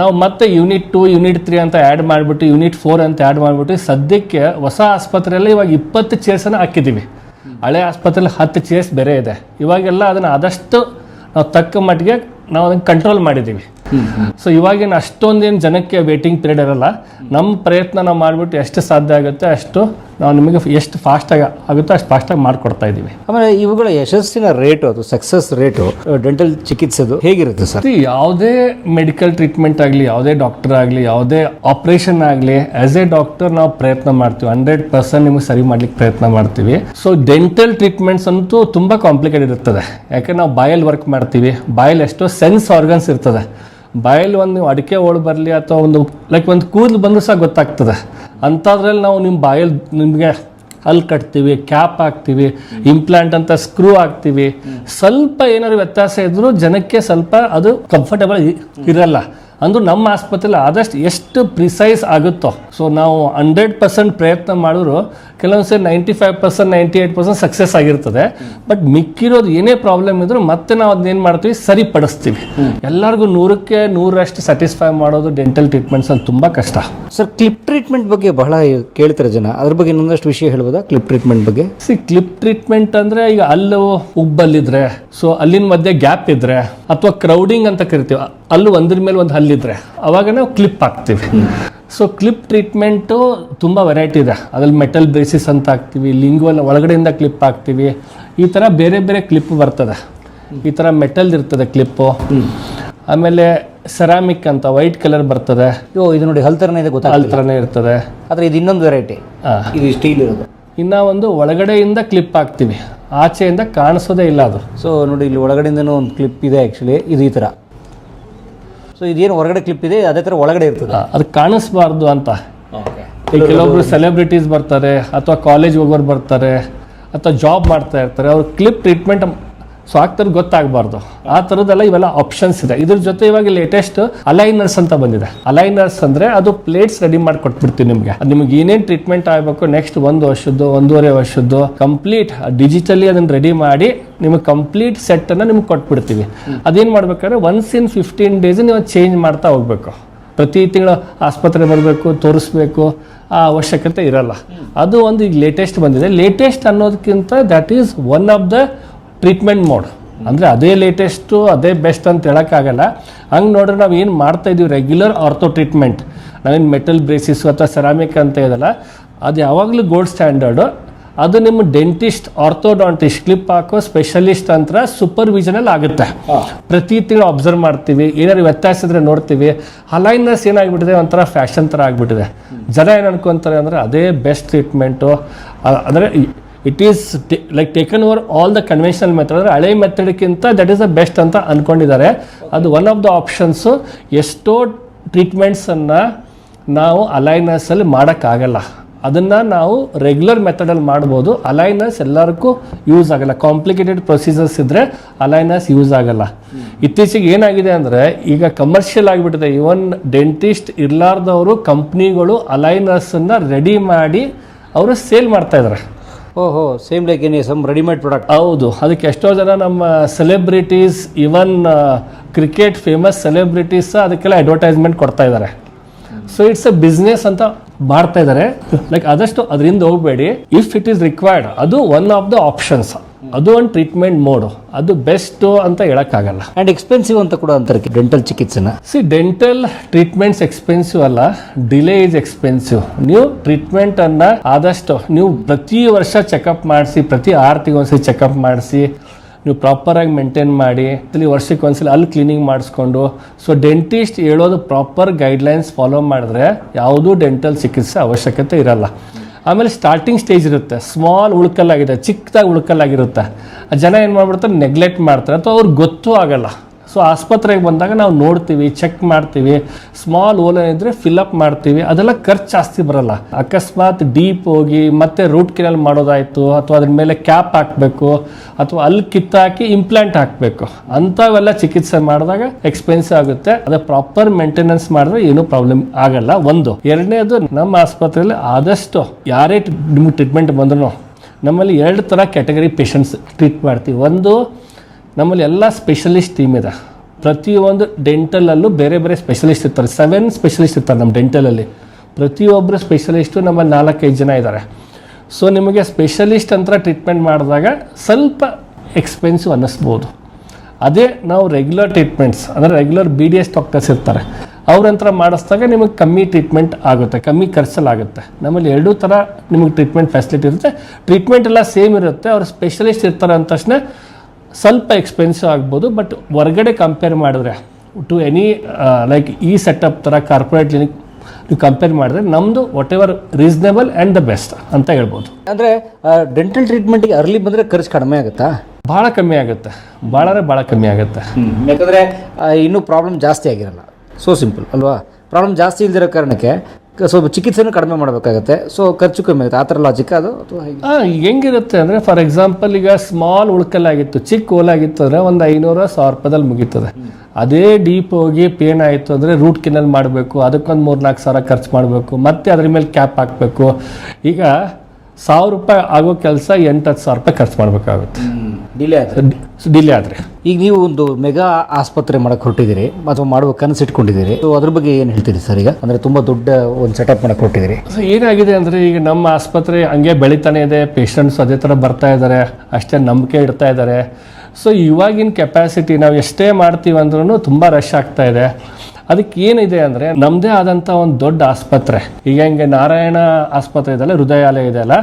ನಾವು ಮತ್ತೆ ಯೂನಿಟ್ ಟು ಯೂನಿಟ್ ತ್ರೀ ಅಂತ ಆ್ಯಡ್ ಮಾಡಿಬಿಟ್ಟು ಯೂನಿಟ್ ಫೋರ್ ಅಂತ ಆ್ಯಡ್ ಮಾಡಿಬಿಟ್ಟು ಸದ್ಯಕ್ಕೆ ಹೊಸ ಆಸ್ಪತ್ರೆಯಲ್ಲಿ ಇವಾಗ ಇಪ್ಪತ್ತು ಚೇರ್ಸನ್ನು ಹಾಕಿದ್ದೀವಿ. ಹಳೆ ಆಸ್ಪತ್ರೆಯಲ್ಲಿ ಹತ್ತು ಚೇರ್ಸ್ ಬೇರೆ ಇದೆ. ಇವಾಗೆಲ್ಲ ಅದನ್ನು ಆದಷ್ಟು ನಾವು ತಕ್ಕ ಮಟ್ಟಿಗೆ ನಾವು ಅದನ್ನು ಕಂಟ್ರೋಲ್ ಮಾಡಿದ್ದೀವಿ. ಸೊ ಇವಾಗಿನ ಅಷ್ಟೊಂದೇನು ಜನಕ್ಕೆ ವೇಟಿಂಗ್ ಪೀರಿಯಡ್ ಇರಲ್ಲ. ನಮ್ಮ ಪ್ರಯತ್ನ ನಾವು ಮಾಡಿಬಿಟ್ಟು ಎಷ್ಟು ಸಾಧ್ಯ ಆಗುತ್ತೆ ಅಷ್ಟು ನಾವು ನಿಮಗೆ ಎಷ್ಟು ಫಾಸ್ಟಾಗಿ ಆಗುತ್ತೋ ಅಷ್ಟು ಫಾಸ್ಟಾಗಿ ಮಾಡಿಕೊಡ್ತಾ ಇದ್ದೀವಿ ಆಮೇಲೆ ಇವುಗಳ ಯಶಸ್ಸಿನ ರೇಟು ಅದು ಸಕ್ಸಸ್ ರೇಟು ಡೆಂಟಲ್ ಚಿಕಿತ್ಸೆದು ಹೇಗಿರುತ್ತೆ ಸರ್? ಯಾವುದೇ ಮೆಡಿಕಲ್ ಟ್ರೀಟ್ಮೆಂಟ್ ಆಗಲಿ ಯಾವುದೇ ಡಾಕ್ಟರ್ ಆಗಲಿ ಯಾವುದೇ ಆಪರೇಷನ್ ಆಗಲಿ ಆಸ್ ಎ ಡಾಕ್ಟರ್ ನಾವು ಪ್ರಯತ್ನ ಮಾಡ್ತೀವಿ. ಹಂಡ್ರೆಡ್ ಪರ್ಸೆಂಟ್ ನಿಮಗೆ ಸರಿ ಮಾಡ್ಲಿಕ್ಕೆ ಪ್ರಯತ್ನ ಮಾಡ್ತೀವಿ. ಸೊ ಡೆಂಟಲ್ ಟ್ರೀಟ್ಮೆಂಟ್ಸ್ ಅಂತೂ ತುಂಬ ಕಾಂಪ್ಲಿಕೇಟೆಡ್ ಇರ್ತದೆ. ಯಾಕೆ ನಾವು ಬಾಯಲ್ಲಿ ವರ್ಕ್ ಮಾಡ್ತೀವಿ ಬಾಯಲ್ಲಿ ಎಷ್ಟೋ ಸೆನ್ಸ್ ಆರ್ಗನ್ಸ್ ಇರ್ತದೆ. ಬಾಯಲ್ಲಿ ಒಂದು ನೀವು ಅಡಿಕೆ ಓಡ್ ಬರಲಿ ಅಥವಾ ಒಂದು ಲೈಕ್ ಒಂದು ಕೂದಲು ಬಂದರೂ ಸಹ ಗೊತ್ತಾಗ್ತದೆ. ಅಂಥದ್ರಲ್ಲಿ ನಾವು ನಿಮ್ಮ ಬಾಯಲ್ಲಿ ನಿಮಗೆ ಹಲ್ಲು ಕಟ್ತೀವಿ, ಕ್ಯಾಪ್ ಹಾಕ್ತೀವಿ ಇಂಪ್ಲಾಂಟ್ ಅಂತ ಸ್ಕ್ರೂ ಹಾಕ್ತೀವಿ. ಸ್ವಲ್ಪ ಏನಾದ್ರು ವ್ಯತ್ಯಾಸ ಇದ್ರೂ ಜನಕ್ಕೆ ಸ್ವಲ್ಪ ಅದು ಕಂಫರ್ಟಬಲ್ ಇರಲ್ಲ. ಅಂದ್ರೂ ನಮ್ಮ ಆಸ್ಪತ್ರೆಯಲ್ಲಿ ಆದಷ್ಟು ಎಷ್ಟು ಪ್ರಿಸೈಸ್ ಆಗುತ್ತೋ. ಸೊ ನಾವು ಹಂಡ್ರೆಡ್ ಪರ್ಸೆಂಟ್ ಪ್ರಯತ್ನ ಮಾಡಿದ್ರು ಕೆಲವೊಂದು ಸರಿ ninety five percent ninety eight percent success ಆಗಿರ್ತದೆ. ಬಟ್ ಮಿಕ್ಕಿರೋದು ಏನೇ ಪ್ರಾಬ್ಲಮ್ ಇದ್ರೂ ಮತ್ತೆ ನಾವು ಅದನ್ನೇನು ಮಾಡ್ತೀವಿ ಸರಿಪಡಿಸ್ತೀವಿ. ಎಲ್ಲರಿಗೂ ನೂರಕ್ಕೆ ನೂರಷ್ಟು ಸ್ಯಾಟಿಸ್ಫೈ ಮಾಡೋದು ಡೆಂಟಲ್ ಟ್ರೀಟ್ಮೆಂಟ್ಸ್ ಅಲ್ಲಿ ತುಂಬ ಕಷ್ಟ. ಸರ್ ಕ್ಲಿಪ್ ಟ್ರೀಟ್ಮೆಂಟ್ ಬಗ್ಗೆ ಬಹಳ ಕೇಳ್ತಾರೆ ಜನ. ಅದ್ರ ಬಗ್ಗೆ ಇನ್ನೊಂದಷ್ಟು ವಿಷಯ ಹೇಳ್ಬೋದಾ ಕ್ಲಿಪ್ ಟ್ರೀಟ್ಮೆಂಟ್ ಬಗ್ಗೆ? ಸಿ ಕ್ಲಿಪ್ ಟ್ರೀಟ್ಮೆಂಟ್ ಅಂದ್ರೆ ಈಗ ಅಲ್ಲೂ ಉಬ್ಬಲ್ಲಿದ್ರೆ ಸೊ ಅಲ್ಲಿನ ಮಧ್ಯೆ ಗ್ಯಾಪ್ ಇದ್ರೆ ಅಥವಾ ಕ್ರೌಡಿಂಗ್ ಅಂತ ಕರಿತೀವಿ. ಅಲ್ಲೂ ಒಂದ್ರ ಮೇಲೆ ಒಂದು ಹಲ್ಲಿದ್ರೆ ಅವಾಗ ನಾವು ಕ್ಲಿಪ್ ಹಾಕ್ತೀವಿ. ಸೊ ಕ್ಲಿಪ್ ಟ್ರೀಟ್ಮೆಂಟು ತುಂಬ ವೆರೈಟಿ ಇದೆ. ಅದ್ರಲ್ಲಿ ಮೆಟಲ್ ಬೇಸಿಸ್ ಅಂತ ಹಾಕ್ತೀವಿ ಲಿಂಗ್ವಲ್ ಒಳಗಡೆಯಿಂದ ಕ್ಲಿಪ್ ಹಾಕ್ತೀವಿ. ಈ ಥರ ಬೇರೆ ಬೇರೆ ಕ್ಲಿಪ್ ಬರ್ತದೆ. ಈ ಥರ ಮೆಟಲ್ ಇರ್ತದೆ ಕ್ಲಿಪ್ಪು ಆಮೇಲೆ ಸೆರಾಮಿಕ್ ಅಂತ ವೈಟ್ ಕಲರ್ ಬರ್ತದೆ. ಅಯ್ಯೋ ಇದು ನೋಡಿ ಹಲ್ ಥರನೇ ಇದೆ ಗೊತ್ತಾ ಗೊತ್ತಾಗ್ತದೆ ಥರನೇ ಇರ್ತದೆ. ಆದರೆ ಇದು ಇನ್ನೊಂದು ವೆರೈಟಿ. ಇದು ಸ್ಟೀಲ್ ಇರೋದು. ಇನ್ನು ಒಂದು ಒಳಗಡೆಯಿಂದ ಕ್ಲಿಪ್ ಹಾಕ್ತೀವಿ. ಆಚೆಯಿಂದ ಕಾಣಿಸೋದೇ ಇಲ್ಲ ಅದು. ಸೊ ನೋಡಿ ಇಲ್ಲಿ ಒಳಗಡೆಯಿಂದನೂ ಒಂದು ಕ್ಲಿಪ್ ಇದೆ ಆ್ಯಕ್ಚುಲಿ ಇದು ಈ ಥರ ಸೊ ಇದೇನು ಹೊರಗಡೆ ಕ್ಲಿಪ್ ಇದೆ ಅದೇ ಥರ ಒಳಗಡೆ ಇರ್ತದೆ. ಅದು ಕಾಣಿಸ್ಬಾರ್ದು ಅಂತ. ಈಗ ಕೆಲವೊಬ್ರು ಸೆಲೆಬ್ರಿಟೀಸ್ ಬರ್ತಾರೆ ಅಥವಾ ಕಾಲೇಜ್ ಹೋಗೋರು ಬರ್ತಾರೆ ಅಥವಾ ಜಾಬ್ ಮಾಡ್ತಾ ಇರ್ತಾರೆ ಅವ್ರು ಕ್ಲಿಪ್ ಟ್ರೀಟ್ಮೆಂಟ್ ಸೊ ಆಗ್ತಾರೆ ಗೊತ್ತಾಗಬಾರ್ದು. ಆ ಥರದ್ದೆಲ್ಲ ಇವೆಲ್ಲ ಆಪ್ಷನ್ಸ್ ಇದೆ. ಇದ್ರ ಜೊತೆ ಇವಾಗ ಲೇಟೆಸ್ಟ್ ಅಲೈನರ್ಸ್ ಅಂತ ಬಂದಿದೆ. ಅಲೈನರ್ಸ್ ಅಂದ್ರೆ ಅದು ಪ್ಲೇಟ್ಸ್ ರೆಡಿ ಮಾಡಿ ಕೊಟ್ಬಿಡ್ತೀವಿ ನಿಮಗೆ ನಿಮ್ಗೆ ಏನೇನು ಟ್ರೀಟ್ಮೆಂಟ್ ಆಗಬೇಕು ನೆಕ್ಸ್ಟ್ ಒಂದು ವರ್ಷದ್ದು, ಒಂದೂವರೆ ವರ್ಷದ್ದು ಕಂಪ್ಲೀಟ್ ಡಿಜಿಟಲಿ ಅದನ್ನ ರೆಡಿ ಮಾಡಿ ನಿಮಗೆ ಕಂಪ್ಲೀಟ್ ಸೆಟ್ ಅನ್ನ ನಿಮ್ಗೆ ಕೊಟ್ಬಿಡ್ತೀವಿ. ಅದೇನು ಮಾಡ್ಬೇಕಾದ್ರೆ ಒನ್ಸ್ ಇನ್ ಫಿಫ್ಟೀನ್ ಡೇಸ್ ನೀವು ಚೇಂಜ್ ಮಾಡ್ತಾ ಹೋಗ್ಬೇಕು. ಪ್ರತಿ ತಿಂಗಳು ಆಸ್ಪತ್ರೆ ಬರಬೇಕು, ತೋರಿಸ್ಬೇಕು, ಆ ಅವಶ್ಯಕತೆ ಇರಲ್ಲ. ಅದು ಒಂದು ಈಗ ಲೇಟೆಸ್ಟ್ ಬಂದಿದೆ. ಲೇಟೆಸ್ಟ್ ಅನ್ನೋದಕ್ಕಿಂತ that is one of the treatment mode. ಅಂದರೆ ಅದೇ ಲೇಟೆಸ್ಟು ಅದೇ ಬೆಸ್ಟ್ ಅಂತ ಹೇಳೋಕ್ಕಾಗಲ್ಲ ಹಂಗೆ ನೋಡ್ರೆ ನಾವು ಏನು ಮಾಡ್ತಾ ಇದ್ದೀವಿ ರೆಗ್ಯುಲರ್ ಆರ್ಥೋ ಟ್ರೀಟ್ಮೆಂಟ್ ನಾವೇನು ಮೆಟಲ್ ಬ್ರೇಸಿಸ್ ಅಥವಾ ಸೆರಾಮಿಕ್ ಅಂತ ಇದಲ್ಲ ಅದು ಯಾವಾಗಲೂ ಗೋಲ್ಡ್ ಸ್ಟ್ಯಾಂಡರ್ಡು ಅದು ನಿಮ್ಮ ಡೆಂಟಿಸ್ಟ್ ಆರ್ಥೋಡಾಂಟಿಸ್ಟ್ ಕ್ಲಿಪ್ ಹಾಕೋ ಸ್ಪೆಷಲಿಸ್ಟ್ ಅಂತ ಸೂಪರ್ವಿಷನಲ್ಲಿ ಆಗುತ್ತೆ. ಪ್ರತಿ ತಿಂಗಳು ಅಬ್ಸರ್ವ್ ಮಾಡ್ತೀವಿ. ಏನಾದ್ರು ವ್ಯತ್ಯಾಸ ಇದ್ರೆ ನೋಡ್ತೀವಿ. ಅಲೈನರ್ಸ್ ಏನಾಗ್ಬಿಟ್ಟಿದೆ ಒಂಥರ ಫ್ಯಾಷನ್ ಥರ ಆಗ್ಬಿಟ್ಟಿದೆ. ಜನ ಏನು ಅನ್ಕೊಂತಾರೆ ಅಂದರೆ ಅದೇ ಬೆಸ್ಟ್ ಟ್ರೀಟ್ಮೆಂಟು ಅಂದರೆ it is like taken over all the conventional method ಅಂದರೆ ಹಳೆ ಮೆಥಡ್ಗಿಂತ ದಟ್ ಈಸ್ ದ ಬೆಸ್ಟ್ ಅಂತ ಅಂದ್ಕೊಂಡಿದ್ದಾರೆ ಅದು ಒನ್ ಆಫ್ ದ ಆಪ್ಷನ್ಸು ಎಷ್ಟೋ ಟ್ರೀಟ್ಮೆಂಟ್ಸನ್ನು ನಾವು ಅಲೈನರ್ಸಲ್ಲಿ ಮಾಡೋಕ್ಕಾಗಲ್ಲ. ಅದನ್ನು ನಾವು ರೆಗ್ಯುಲರ್ ಮೆಥಡಲ್ಲಿ ಮಾಡ್ಬೋದು. ಅಲೈನರ್ಸ್ ಎಲ್ಲರಿಗೂ ಯೂಸ್ ಆಗಲ್ಲ. ಕಾಂಪ್ಲಿಕೇಟೆಡ್ ಪ್ರೊಸೀಜರ್ಸ್ ಇದ್ದರೆ ಅಲೈನರ್ಸ್ ಯೂಸ್ ಆಗಲ್ಲ. ಇತ್ತೀಚೆಗೆ ಏನಾಗಿದೆ ಅಂದರೆ ಈಗ ಕಮರ್ಷಿಯಲ್ ಆಗಿಬಿಟ್ಟಿದೆ. ಇವನ್ ಡೆಂಟಿಸ್ಟ್ ಇರಲಾರ್ದವರು ಕಂಪ್ನಿಗಳು ಅಲೈನರ್ಸನ್ನು ರೆಡಿ ಮಾಡಿ ಅವರು ಸೇಲ್ ಮಾಡ್ತಾ ಇದ್ದಾರೆ ಓಹೋ same like in some readymade product ಹೌದು, ಅದಕ್ಕೆ ಎಷ್ಟೋ ಜನ ನಮ್ಮ celebrities even cricket famous celebrities ಅದಕ್ಕೆಲ್ಲ ಅಡ್ವರ್ಟೈಸ್ಮೆಂಟ್ ಕೊಡ್ತಾ ಇದ್ದಾರೆ. ಸೊ ಇಟ್ಸ್ ಅ ಬಿಸ್ನೆಸ್ ಅಂತ ಮಾಡ್ತಾ ಇದ್ದಾರೆ. ಲೈಕ್ ಆದಷ್ಟು ಅದರಿಂದ ಹೋಗಬೇಡಿ. ಇಫ್ ಇಟ್ ಈಸ್ ರಿಕ್ವೈರ್ಡ್ ಅದು ಒನ್ ಆಫ್ ದ ಆಪ್ಷನ್ಸ್ ಅದು ಒಂದು ಟ್ರೀಟ್ಮೆಂಟ್ ಮೋಡು ಅದು ಬೆಸ್ಟ್ ಅಂತ ಹೇಳಕ್ಕಾಗಲ್ಲ. ಆ್ಯಂಡ್ ಎಕ್ಸ್ಪೆನ್ಸಿವ್ ಅಂತ ಕೂಡ ಅಂತಾರೆ ಡೆಂಟಲ್ ಚಿಕಿತ್ಸೆನ. ಸಿ ಡೆಂಟಲ್ ಟ್ರೀಟ್ಮೆಂಟ್ಸ್ ಎಕ್ಸ್ಪೆನ್ಸಿವ್ ಅಲ್ಲ ಡಿಲೇ ಇಸ್ ಎಕ್ಸ್ಪೆನ್ಸಿವ್ ನೀವು ಟ್ರೀಟ್ಮೆಂಟ್ ಅನ್ನ ಆದಷ್ಟು ನೀವು ಪ್ರತಿ ವರ್ಷ ಚೆಕಪ್ ಮಾಡಿಸಿ ಪ್ರತಿ ಆರು ತಿಂಗೊಂದ್ಸಲಿ ಚೆಕಪ್ ಮಾಡಿಸಿ ನೀವು ಪ್ರಾಪರಾಗಿ ಮೇಂಟೈನ್ ಮಾಡಿ ಇಲ್ಲಿ ವರ್ಷಕ್ಕೆ ಒಂದ್ಸಲ ಅಲ್ಲಿ ಕ್ಲೀನಿಂಗ್ ಮಾಡಿಸ್ಕೊಂಡು. ಸೊ ಡೆಂಟಿಸ್ಟ್ ಹೇಳೋದು ಪ್ರಾಪರ್ ಗೈಡ್ಲೈನ್ಸ್ ಫಾಲೋ ಮಾಡಿದ್ರೆ ಯಾವುದೂ ಡೆಂಟಲ್ ಚಿಕಿತ್ಸೆ ಅವಶ್ಯಕತೆ ಇರಲ್ಲ. ಆಮೇಲೆ ಸ್ಟಾರ್ಟಿಂಗ್ ಸ್ಟೇಜ್ ಇರುತ್ತೆ. ಸ್ಮಾಲ್ ಉಳ್ಕಲ್ಲಾಗಿದೆ, ಚಿಕ್ಕದಾಗಿ ಉಳ್ಕಲ್ಲಾಗಿರುತ್ತೆ. ಜನ ಏನು ಮಾಡ್ಬಿಡ್ತಾರೆ ನೆಗ್ಲೆಕ್ಟ್ ಮಾಡ್ತಾರೆ. ಅಥವಾ ಅವ್ರಿಗೆ ಗೊತ್ತೂ ಆಗಲ್ಲ. ಸೊ ಆಸ್ಪತ್ರೆಗೆ ಬಂದಾಗ ನಾವು ನೋಡ್ತೀವಿ ಚೆಕ್ ಮಾಡ್ತೀವಿ ಸ್ಮಾಲ್ ಓಲೆ ಇದ್ರೆ ಅಪ್ ಮಾಡ್ತೀವಿ, ಅದೆಲ್ಲ ಖರ್ಚು ಜಾಸ್ತಿ ಬರಲ್ಲ. ಅಕಸ್ಮಾತ್ ಡೀಪ್ ಹೋಗಿ ಮತ್ತೆ ರೂಟ್ ಕೆನಲ್ ಮಾಡೋದಾಯ್ತು, ಅಥವಾ ಅದ್ರ ಮೇಲೆ ಕ್ಯಾಪ್ ಹಾಕಬೇಕು, ಅಥವಾ ಅಲ್ಲಿ ಕಿತ್ತಾಕಿ ಇಂಪ್ಲಾಂಟ್ ಹಾಕಬೇಕು. ಅಂಥವೆಲ್ಲ ಚಿಕಿತ್ಸೆ ಮಾಡಿದಾಗ ಎಕ್ಸ್ಪೆನ್ಸಿವ್ ಆಗುತ್ತೆ. ಅದೇ ಪ್ರಾಪರ್ ಮೇಂಟೆನೆನ್ಸ್ ಮಾಡಿದ್ರೆ ಏನೂ ಪ್ರಾಬ್ಲಮ್ ಆಗಲ್ಲ. ಒಂದು. ಎರಡನೇದು, ನಮ್ಮ ಆಸ್ಪತ್ರೆಯಲ್ಲಿ ಆದಷ್ಟು ಯಾರೇ ನಿಮ್ಗೆ ಟ್ರೀಟ್ಮೆಂಟ್ ಬಂದ್ರು ನಮ್ಮಲ್ಲಿ ಎರಡು ಥರ ಕ್ಯಾಟಗರಿ ಪೇಷಂಟ್ಸ್ ಟ್ರೀಟ್ ಮಾಡ್ತೀವಿ. ಒಂದು ನಮ್ಮಲ್ಲಿ ಎಲ್ಲ ಸ್ಪೆಷಲಿಸ್ಟ್ ಟೀಮ್ ಇದೆ. ಪ್ರತಿಯೊಂದು ಡೆಂಟಲಲ್ಲೂ ಬೇರೆ ಬೇರೆ ಸ್ಪೆಷಲಿಸ್ಟ್ ಇರ್ತಾರೆ. ಸೆವೆನ್ ಸ್ಪೆಷಲಿಸ್ಟ್ ಇರ್ತಾರೆ ನಮ್ಮ ಡೆಂಟಲಲ್ಲಿ ಪ್ರತಿಯೊಬ್ಬರು ಸ್ಪೆಷಲಿಸ್ಟು ನಮ್ಮಲ್ಲಿ ನಾಲ್ಕೈದು ಜನ ಇದ್ದಾರೆ ಸೊ ನಿಮಗೆ ಸ್ಪೆಷಲಿಸ್ಟ್ ಅಂತ ಟ್ರೀಟ್ಮೆಂಟ್ ಮಾಡಿದಾಗ ಸ್ವಲ್ಪ ಎಕ್ಸ್ಪೆನ್ಸಿವ್ ಅನ್ನಿಸ್ಬೋದು. ಅದೇ ನಾವು ರೆಗ್ಯುಲರ್ ಟ್ರೀಟ್ಮೆಂಟ್ಸ್ ಅಂದರೆ regular B D S doctors ಇರ್ತಾರೆ. ಅವ್ರಂತ್ರ ಮಾಡಿಸ್ದಾಗ ನಿಮಗೆ ಕಮ್ಮಿ ಟ್ರೀಟ್ಮೆಂಟ್ ಆಗುತ್ತೆ, ಕಮ್ಮಿ ಖರ್ಚಲ್ಲಾಗುತ್ತೆ ನಮ್ಮಲ್ಲಿ ಎರಡೂ ಥರ ನಿಮಗೆ ಟ್ರೀಟ್ಮೆಂಟ್ ಫೆಸಿಲಿಟಿ ಇರುತ್ತೆ. ಟ್ರೀಟ್ಮೆಂಟ್ ಎಲ್ಲ ಸೇಮ್ ಇರುತ್ತೆ. ಅವ್ರು ಸ್ಪೆಷಲಿಸ್ಟ್ ಇರ್ತಾರೆ ಅಂದ ತಕ್ಷಣ ಸ್ವಲ್ಪ ಎಕ್ಸ್ಪೆನ್ಸಿವ್ ಆಗ್ಬೋದು ಬಟ್ ಹೊರಗಡೆ ಕಂಪೇರ್ ಮಾಡಿದ್ರೆ ಟು ಎನಿ ಲೈಕ್ ಈ ಸೆಟಪ್ ಥರ ಕಾರ್ಪೊರೇಟ್ ಕ್ಲಿನಿಕ್ ನೀವು ಕಂಪೇರ್ ಮಾಡಿದ್ರೆ ನಮ್ಮದು whatever reasonable and the best ಅಂತ ಹೇಳ್ಬೋದು. ಅಂದರೆ ಡೆಂಟಲ್ ಟ್ರೀಟ್ಮೆಂಟಿಗೆ ಅರ್ಲಿ ಬಂದರೆ ಖರ್ಚು ಕಡಿಮೆ ಆಗುತ್ತಾ? ಭಾಳ ಕಮ್ಮಿ ಆಗುತ್ತೆ. ಭಾಳ ಅಂದರೆ ಭಾಳ ಕಮ್ಮಿ ಆಗುತ್ತೆ. ಯಾಕಂದರೆ ಇನ್ನೂ ಪ್ರಾಬ್ಲಮ್ ಜಾಸ್ತಿ ಆಗಿರಲ್ಲ. ಸೊ ಸಿಂಪಲ್ ಅಲ್ವಾ? ಪ್ರಾಬ್ಲಮ್ ಜಾಸ್ತಿ ಇಲ್ದಿರೋ ಕಾರಣಕ್ಕೆ ಸ್ವಲ್ಪ ಚಿಕಿತ್ಸೆನೂ ಕಡಿಮೆ ಮಾಡಬೇಕಾಗುತ್ತೆ. ಸೊ ಖರ್ಚು ಕಮ್ಮಿ ಆಗುತ್ತೆ. ಆ ಥರ ಲಾಜಿಕ್ ಅದು ಅಥವಾ ಹೆಂಗಿರುತ್ತೆ ಅಂದರೆ ಫಾರ್ ಎಕ್ಸಾಂಪಲ್ ಈಗ ಸ್ಮಾಲ್ ಉಳ್ಕಲ್ಲಾಗಿತ್ತು ಚಿಕ್ಕ ಓಲಾಗಿತ್ತು ಅಂದರೆ ಒಂದು ಐನೂರು ಸಾವಿರ ರೂಪಾಯಿದಲ್ಲಿ ಮುಗೀತದೆ. ಅದೇ ಡೀಪ್ ಹೋಗಿ ಪೇನ್ ಆಯಿತು ಅಂದರೆ ರೂಟ್ ಕೆನಲ್ ಮಾಡಬೇಕು, ಅದಕ್ಕೊಂದು ಮೂರು ನಾಲ್ಕು ಸಾವಿರ ಖರ್ಚು ಮಾಡಬೇಕು, ಮತ್ತೆ ಅದ್ರ ಮೇಲೆ ಕ್ಯಾಪ್ ಹಾಕಬೇಕು. ಈಗ ಸಾವಿರ ರೂಪಾಯಿ ಆಗೋ ಕೆಲಸ ಎಂಟು ಹತ್ತು ಸಾವಿರ ರೂಪಾಯಿ ಖರ್ಚು ಮಾಡಬೇಕಾಗುತ್ತೆ. ಡಿಲೇ ಆಗುತ್ತೆ ಡಿಲೇ ಆದರೆ. ಈಗ ನೀವು ಒಂದು ಮೆಗಾ ಆಸ್ಪತ್ರೆ ಮಾಡಕ್ಕೆ ಹೊರಟಿದ್ದೀರಿ ಅಥವಾ ಮಾಡುವ ಕನಸು ಇಟ್ಕೊಂಡಿದ್ದೀರಿ ಸೊ ಅದ್ರ ಬಗ್ಗೆ ಏನು ಹೇಳ್ತೀರಿ ಸರ್ ಈಗ? ಅಂದರೆ ತುಂಬ ದೊಡ್ಡ ಒಂದು ಸೆಟಪ್ ಮಾಡಕ್ಕೆ ಹೊರಟಿದ್ದೀರಿ. ಸೊ ಏನಾಗಿದೆ ಅಂದರೆ ಈಗ ನಮ್ಮ ಆಸ್ಪತ್ರೆ ಹಂಗೆ ಬೆಳಿತಾನೆ ಇದೆ ಪೇಷಂಟ್ಸ್ ಅದೇ ಥರ ಬರ್ತಾ ಇದ್ದಾರೆ ಅಷ್ಟೇ ನಂಬಿಕೆ ಇಡ್ತಾ ಇದ್ದಾರೆ ಸೊ ಇವಾಗಿನ ಕೆಪಾಸಿಟಿ ನಾವು ಎಷ್ಟೇ ಮಾಡ್ತೀವಿ ಅಂದ್ರೂ ತುಂಬ ರಶ್ ಆಗ್ತಾ ಇದೆ. ಅದಕ್ಕೆ ಏನಿದೆ ಅಂದರೆ ನಮ್ಮದೇ ಆದಂಥ ಒಂದು ದೊಡ್ಡ ಆಸ್ಪತ್ರೆ. ಈಗ ಹೆಂಗೆ ನಾರಾಯಣ ಆಸ್ಪತ್ರೆ ಇದೆಯಲ್ಲ, ಹೃದಯಾಲಯ ಇದೆಯಲ್ಲ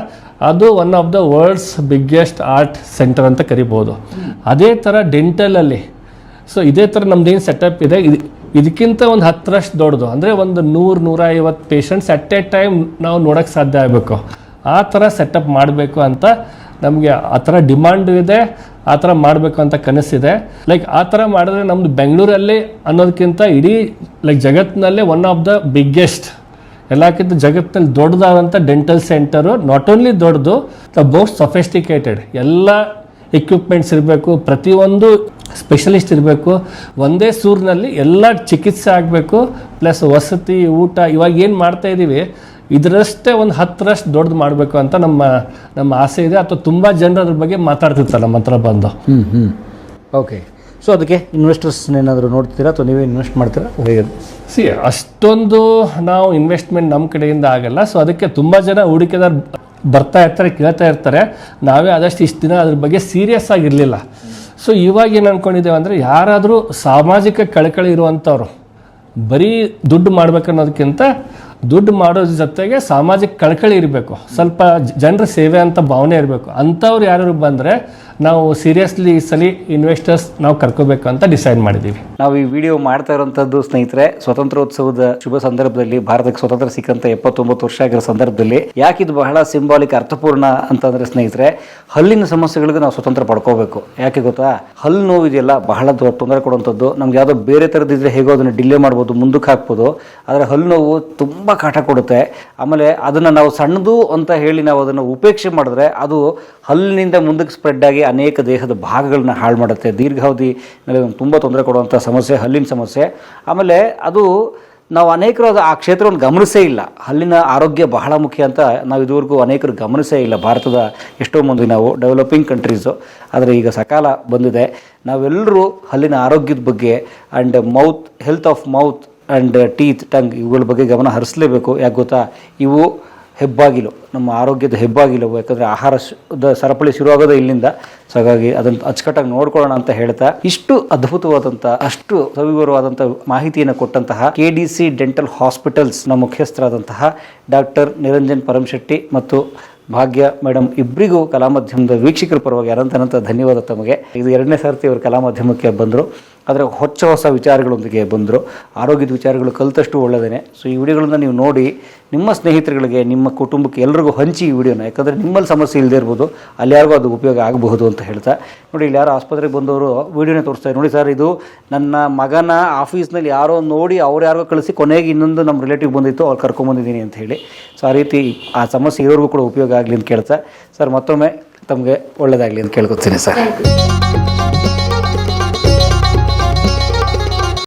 ಅದು one of the world's biggest heart center ಅಂತ ಕರಿಬೋದು. ಅದೇ ಥರ ಡೆಂಟಲಲ್ಲಿ ಸೊ ಇದೇ ಥರ ನಮ್ದೇನು ಸೆಟಪ್ ಇದೆ. ಇದು, ಇದಕ್ಕಿಂತ ಒಂದು ಹತ್ತರಷ್ಟು ದೊಡ್ಡದು. ಅಂದರೆ ಒಂದು ನೂರು ನೂರ ಐವತ್ತು ಪೇಷಂಟ್ಸ್ ಅಟ್ ಎ ಟೈಮ್ ನಾವು ನೋಡೋಕ್ಕೆ ಸಾಧ್ಯ ಆಗಬೇಕು. ಆ ಥರ ಸೆಟಪ್ ಮಾಡಬೇಕು ಅಂತ ನಮಗೆ ಆ ಥರ ಡಿಮಾಂಡು ಇದೆ, ಆ ಥರ ಮಾಡಬೇಕು ಅಂತ ಕನಸಿದೆ. ಲೈಕ್ ಆ ಥರ ಮಾಡಿದ್ರೆ ನಮ್ಮದು ಬೆಂಗಳೂರಲ್ಲಿ ಅನ್ನೋದಕ್ಕಿಂತ ಇಡೀ ಲೈಕ್ ಜಗತ್ತಿನಲ್ಲೇ ಒನ್ ಆಫ್ ದ ಬಿಗ್ಗೆಸ್ಟ್ ಎಲ್ಲಕ್ಕಿಂತ ಜಗತ್ತಿನಲ್ಲಿ ದೊಡ್ಡದಾದಂಥ ಡೆಂಟಲ್ ಸೆಂಟರು ನಾಟ್ ಓನ್ಲಿ ದೊಡ್ಡದು ದ ಬೋಸ್ಟ್ ಸೊಫೆಸ್ಟಿಕೇಟೆಡ್ ಎಲ್ಲ ಎಕ್ವಿಪ್ಮೆಂಟ್ಸ್ ಇರಬೇಕು, ಪ್ರತಿಯೊಂದು ಸ್ಪೆಷಲಿಸ್ಟ್ ಇರಬೇಕು, ಒಂದೇ ಸೂರಿನಲ್ಲಿ ಎಲ್ಲ ಚಿಕಿತ್ಸೆ ಆಗಬೇಕು ಪ್ಲಸ್ ವಸತಿ, ಊಟ, ಇವಾಗ ಏನು ಮಾಡ್ತಾ ಇದ್ದೀವಿ ಇದರಷ್ಟೇ ಒಂದು ಹತ್ತರಷ್ಟು ದೊಡ್ಡದು ಮಾಡಬೇಕು ಅಂತ ನಮ್ಮ ನಮ್ಮ ಆಸೆ ಇದೆ. ಅಥವಾ ತುಂಬ ಜನರು ಅದ್ರ ಬಗ್ಗೆ ಮಾತಾಡ್ತಿರ್ತಾರೆ ನಮ್ಮ ಹತ್ರ ಬಂದು. ಹ್ಞೂ ಹ್ಞೂ ಓಕೆ ಸೊ ಅದಕ್ಕೆ ಇನ್ವೆಸ್ಟರ್ಸ್ ಏನಾದರೂ ನೋಡ್ತೀರಾ ಅಥವಾ ನೀವೇ ಇನ್ವೆಸ್ಟ್ ಮಾಡ್ತೀರಾ? ಹೇಗೆ? ಸಿ ಅಷ್ಟೊಂದು ನಾವು ಇನ್ವೆಸ್ಟ್ಮೆಂಟ್ ನಮ್ಮ ಕಡೆಯಿಂದ ಆಗಲ್ಲ. ಸೊ ಅದಕ್ಕೆ ತುಂಬ ಜನ ಹೂಡಿಕೆದಾರ್ ಬರ್ತಾ ಇರ್ತಾರೆ ಕೇಳ್ತಾ ಇರ್ತಾರೆ. ನಾವೇ ಆದಷ್ಟು ಇಷ್ಟು ದಿನ ಅದ್ರ ಬಗ್ಗೆ ಸೀರಿಯಸ್ ಆಗಿರಲಿಲ್ಲ ಸೊ ಇವಾಗ ಏನು ಅಂದ್ಕೊಂಡಿದ್ದೇವೆ ಅಂದರೆ ಯಾರಾದರೂ ಸಾಮಾಜಿಕ ಕಳಕಳಿ ಇರುವಂಥವ್ರು ಬರೀ ದುಡ್ಡು ಮಾಡ್ಬೇಕನ್ನೋದಕ್ಕಿಂತ ದುಡ್ಡು ಮಾಡೋದ್ರ ಜೊತೆಗೆ ಸಾಮಾಜಿಕ ಕಳಕಳಿ ಇರಬೇಕು. ಸ್ವಲ್ಪ ಜನರ ಸೇವೆ ಅಂತ ಭಾವನೆ ಇರಬೇಕು. ಅಂಥವ್ರು ಯಾರ್ಯಾರು ಬಂದರೆ ನಾವು ಸೀರಿಯಸ್ಲಿ ಈ ಸಲ ಇನ್ವೆಸ್ಟರ್ಸ್ ನಾವು ಕರ್ಕೋಬೇಕು ಅಂತ ಡಿಸೈಡ್ ಮಾಡಿದ್ದೀವಿ ನಾವು ಈ ವಿಡಿಯೋ ಮಾಡ್ತಾ ಇರುವಂತದ್ದು ಸ್ನೇಹಿತರೆ ಸ್ವತಂತ್ರೋತ್ಸವದ ಶುಭ ಸಂದರ್ಭದಲ್ಲಿ, ಭಾರತಕ್ಕೆ ಸ್ವತಂತ್ರ ಸಿಕ್ಕಂತ ಎಪ್ಪತ್ತೊಂಬತ್ತು ವರ್ಷ ಆಗಿರೋ ಸಂದರ್ಭದಲ್ಲಿ ಯಾಕೆ ಇದು ಬಹಳ ಸಿಂಬಾಲಿಕ್ ಅರ್ಥಪೂರ್ಣ ಅಂತಂದ್ರೆ ಸ್ನೇಹಿತರೆ, ಹಲ್ಲಿನ ಸಮಸ್ಯೆಗಳಿಗೆ ನಾವು ಸ್ವತಂತ್ರ ಪಡ್ಕೋಬೇಕು. ಯಾಕೆ ಗೊತ್ತಾ? ಹಲ್ಲು ನೋವು ಇದೆಯಲ್ಲ ಬಹಳ ತೊಂದರೆ ಕೊಡುವಂಥದ್ದು ನಮ್ಗೆ ಯಾವುದೋ ಬೇರೆ ಥರದಿದ್ರೆ ಹೇಗೋ ಅದನ್ನು ಡಿಲೇ ಮಾಡ್ಬೋದು, ಮುಂದಕ್ಕೆ ಹಾಕ್ಬೋದು. ಆದರೆ ಹಲ್ಲು ನೋವು ತುಂಬ ಕಾಟ ಕೊಡುತ್ತೆ. ಆಮೇಲೆ ಅದನ್ನು ನಾವು ಸಣ್ಣದು ಅಂತ ಹೇಳಿ ನಾವು ಅದನ್ನು ಉಪೇಕ್ಷೆ ಮಾಡಿದ್ರೆ ಅದು ಹಲ್ಲಿನಿಂದ ಮುಂದಕ್ಕೆ ಸ್ಪ್ರೆಡ್ ಆಗಿ ಅನೇಕ ದೇಹದ ಭಾಗಗಳನ್ನ ಹಾಳು ಮಾಡುತ್ತೆ. ದೀರ್ಘಾವಧಿ ತುಂಬ ತೊಂದರೆ ಕೊಡುವಂಥ ಸಮಸ್ಯೆ, ಹಲ್ಲಿನ ಸಮಸ್ಯೆ. ಆಮೇಲೆ ಅದು ನಾವು ಅನೇಕರು ಅದು ಆ ಕ್ಷೇತ್ರವನ್ನು ಗಮನಿಸೇ ಇಲ್ಲ. ಹಲ್ಲಿನ ಆರೋಗ್ಯ ಬಹಳ ಮುಖ್ಯ ಅಂತ ನಾವು ಇದುವರೆಗೂ ಅನೇಕರು ಗಮನಿಸೇ ಇಲ್ಲ. ಭಾರತದ ಎಷ್ಟೋ ಮಂದಿ ನಾವು ಡೆವಲಪಿಂಗ್ ಕಂಟ್ರೀಸು. ಆದರೆ ಈಗ ಸಕಾಲ ಬಂದಿದೆ. ನಾವೆಲ್ಲರೂ ಹಲ್ಲಿನ ಆರೋಗ್ಯದ ಬಗ್ಗೆ and mouth, health of mouth and teeth, tongue ಇವುಗಳ ಬಗ್ಗೆ ಗಮನ ಹರಿಸಲೇಬೇಕು. ಯಾಕೆ ಗೊತ್ತಾ? ಇವು ಹೆಬ್ಬಾಗಿಲು, ನಮ್ಮ ಆರೋಗ್ಯದ ಹೆಬ್ಬಾಗಿಲು, ಯಾಕಂದರೆ ಆಹಾರ ಶ- ದ ಸರಪಳಿ ಶುರುವಾಗೋದೇ ಇಲ್ಲಿಂದ. ಸೊ ಹಾಗಾಗಿ ಅದನ್ನು ಅಚ್ಚುಕಟ್ಟಾಗಿ ನೋಡ್ಕೊಳ್ಳೋಣ ಅಂತ ಹೇಳ್ತಾ, ಇಷ್ಟು ಅದ್ಭುತವಾದಂಥ ಅಷ್ಟು ಸವಿವರವಾದಂಥ ಮಾಹಿತಿಯನ್ನು ಕೊಟ್ಟಂತಹ ಕೆ ಡಿ ಸಿ ಡೆಂಟಲ್ ಹಾಸ್ಪಿಟಲ್ಸ್ನ ಮುಖ್ಯಸ್ಥರಾದಂತಹ ಡಾಕ್ಟರ್ ನಿರಂಜನ್ ಪರಮಶೆಟ್ಟಿ ಮತ್ತು ಭಾಗ್ಯ ಮೇಡಮ್ ಇಬ್ಬರಿಗೂ ಕಲಾಮಾಧ್ಯಮದ ವೀಕ್ಷಕರ ಪರವಾಗಿ ಅನಂತ ಧನ್ಯವಾದ ತಮಗೆ. ಇದು ಎರಡನೇ ಸರ್ತಿ ಅವರು ಕಲಾಮಾಧ್ಯಮಕ್ಕೆ ಬಂದರು. ಆದರೆ ಹೊಚ್ಚ ಹೊಸ ವಿಚಾರಗಳೊಂದಿಗೆ ಬಂದರು. ಆರೋಗ್ಯದ ವಿಚಾರಗಳು ಕಲಿತಷ್ಟು ಒಳ್ಳೆಯದೇ ಸೊ ಈ ವಿಡಿಯೋಗಳನ್ನು ನೀವು ನೋಡಿ, ನಿಮ್ಮ ಸ್ನೇಹಿತರುಗಳಿಗೆ, ನಿಮ್ಮ ಕುಟುಂಬಕ್ಕೆ ಎಲ್ರಿಗೂ ಹಂಚಿ ಈ ವಿಡಿಯೋನ. ಯಾಕಂದರೆ ನಿಮ್ಮಲ್ಲಿ ಸಮಸ್ಯೆ ಇಲ್ಲದೆ ಇರ್ಬೋದು, ಅಲ್ಲಿ ಯಾರಿಗೂ ಅದು ಉಪಯೋಗ ಆಗಬಹುದು ಅಂತ ಹೇಳ್ತಾ. ನೋಡಿ, ಇಲ್ಲಿ ಯಾರು ಆಸ್ಪತ್ರೆಗೆ ಬಂದವರು ವಿಡಿಯೋನೇ ತೋರಿಸ್ತಾರೆ ನೋಡಿ ಸರ್, ಇದು ನನ್ನ ಮಗನ ಆಫೀಸ್ನಲ್ಲಿ ಯಾರೋ ನೋಡಿ ಅವ್ರು ಯಾರಿಗೋ ಕಳಿಸಿ ಕೊನೆಗೆ ಇನ್ನೊಂದು ನಮ್ಮ ರಿಲೇಟಿವ್ ಬಂದಿತ್ತು ಅವ್ರು ಕರ್ಕೊಂಬಂದಿದ್ದೀನಿ ಅಂತ ಹೇಳಿ. ಸೊ ಆ ರೀತಿ ಆ ಸಮಸ್ಯೆ ಇರೋರಿಗೂ ಕೂಡ ಉಪಯೋಗ ಆಗಲಿ ಅಂತ ಕೇಳ್ತಾ. ಸರ್, ಮತ್ತೊಮ್ಮೆ ತಮಗೆ ಒಳ್ಳೆಯದಾಗಲಿ ಅಂತ ಕೇಳ್ಕೊತೀನಿ ಸರ್.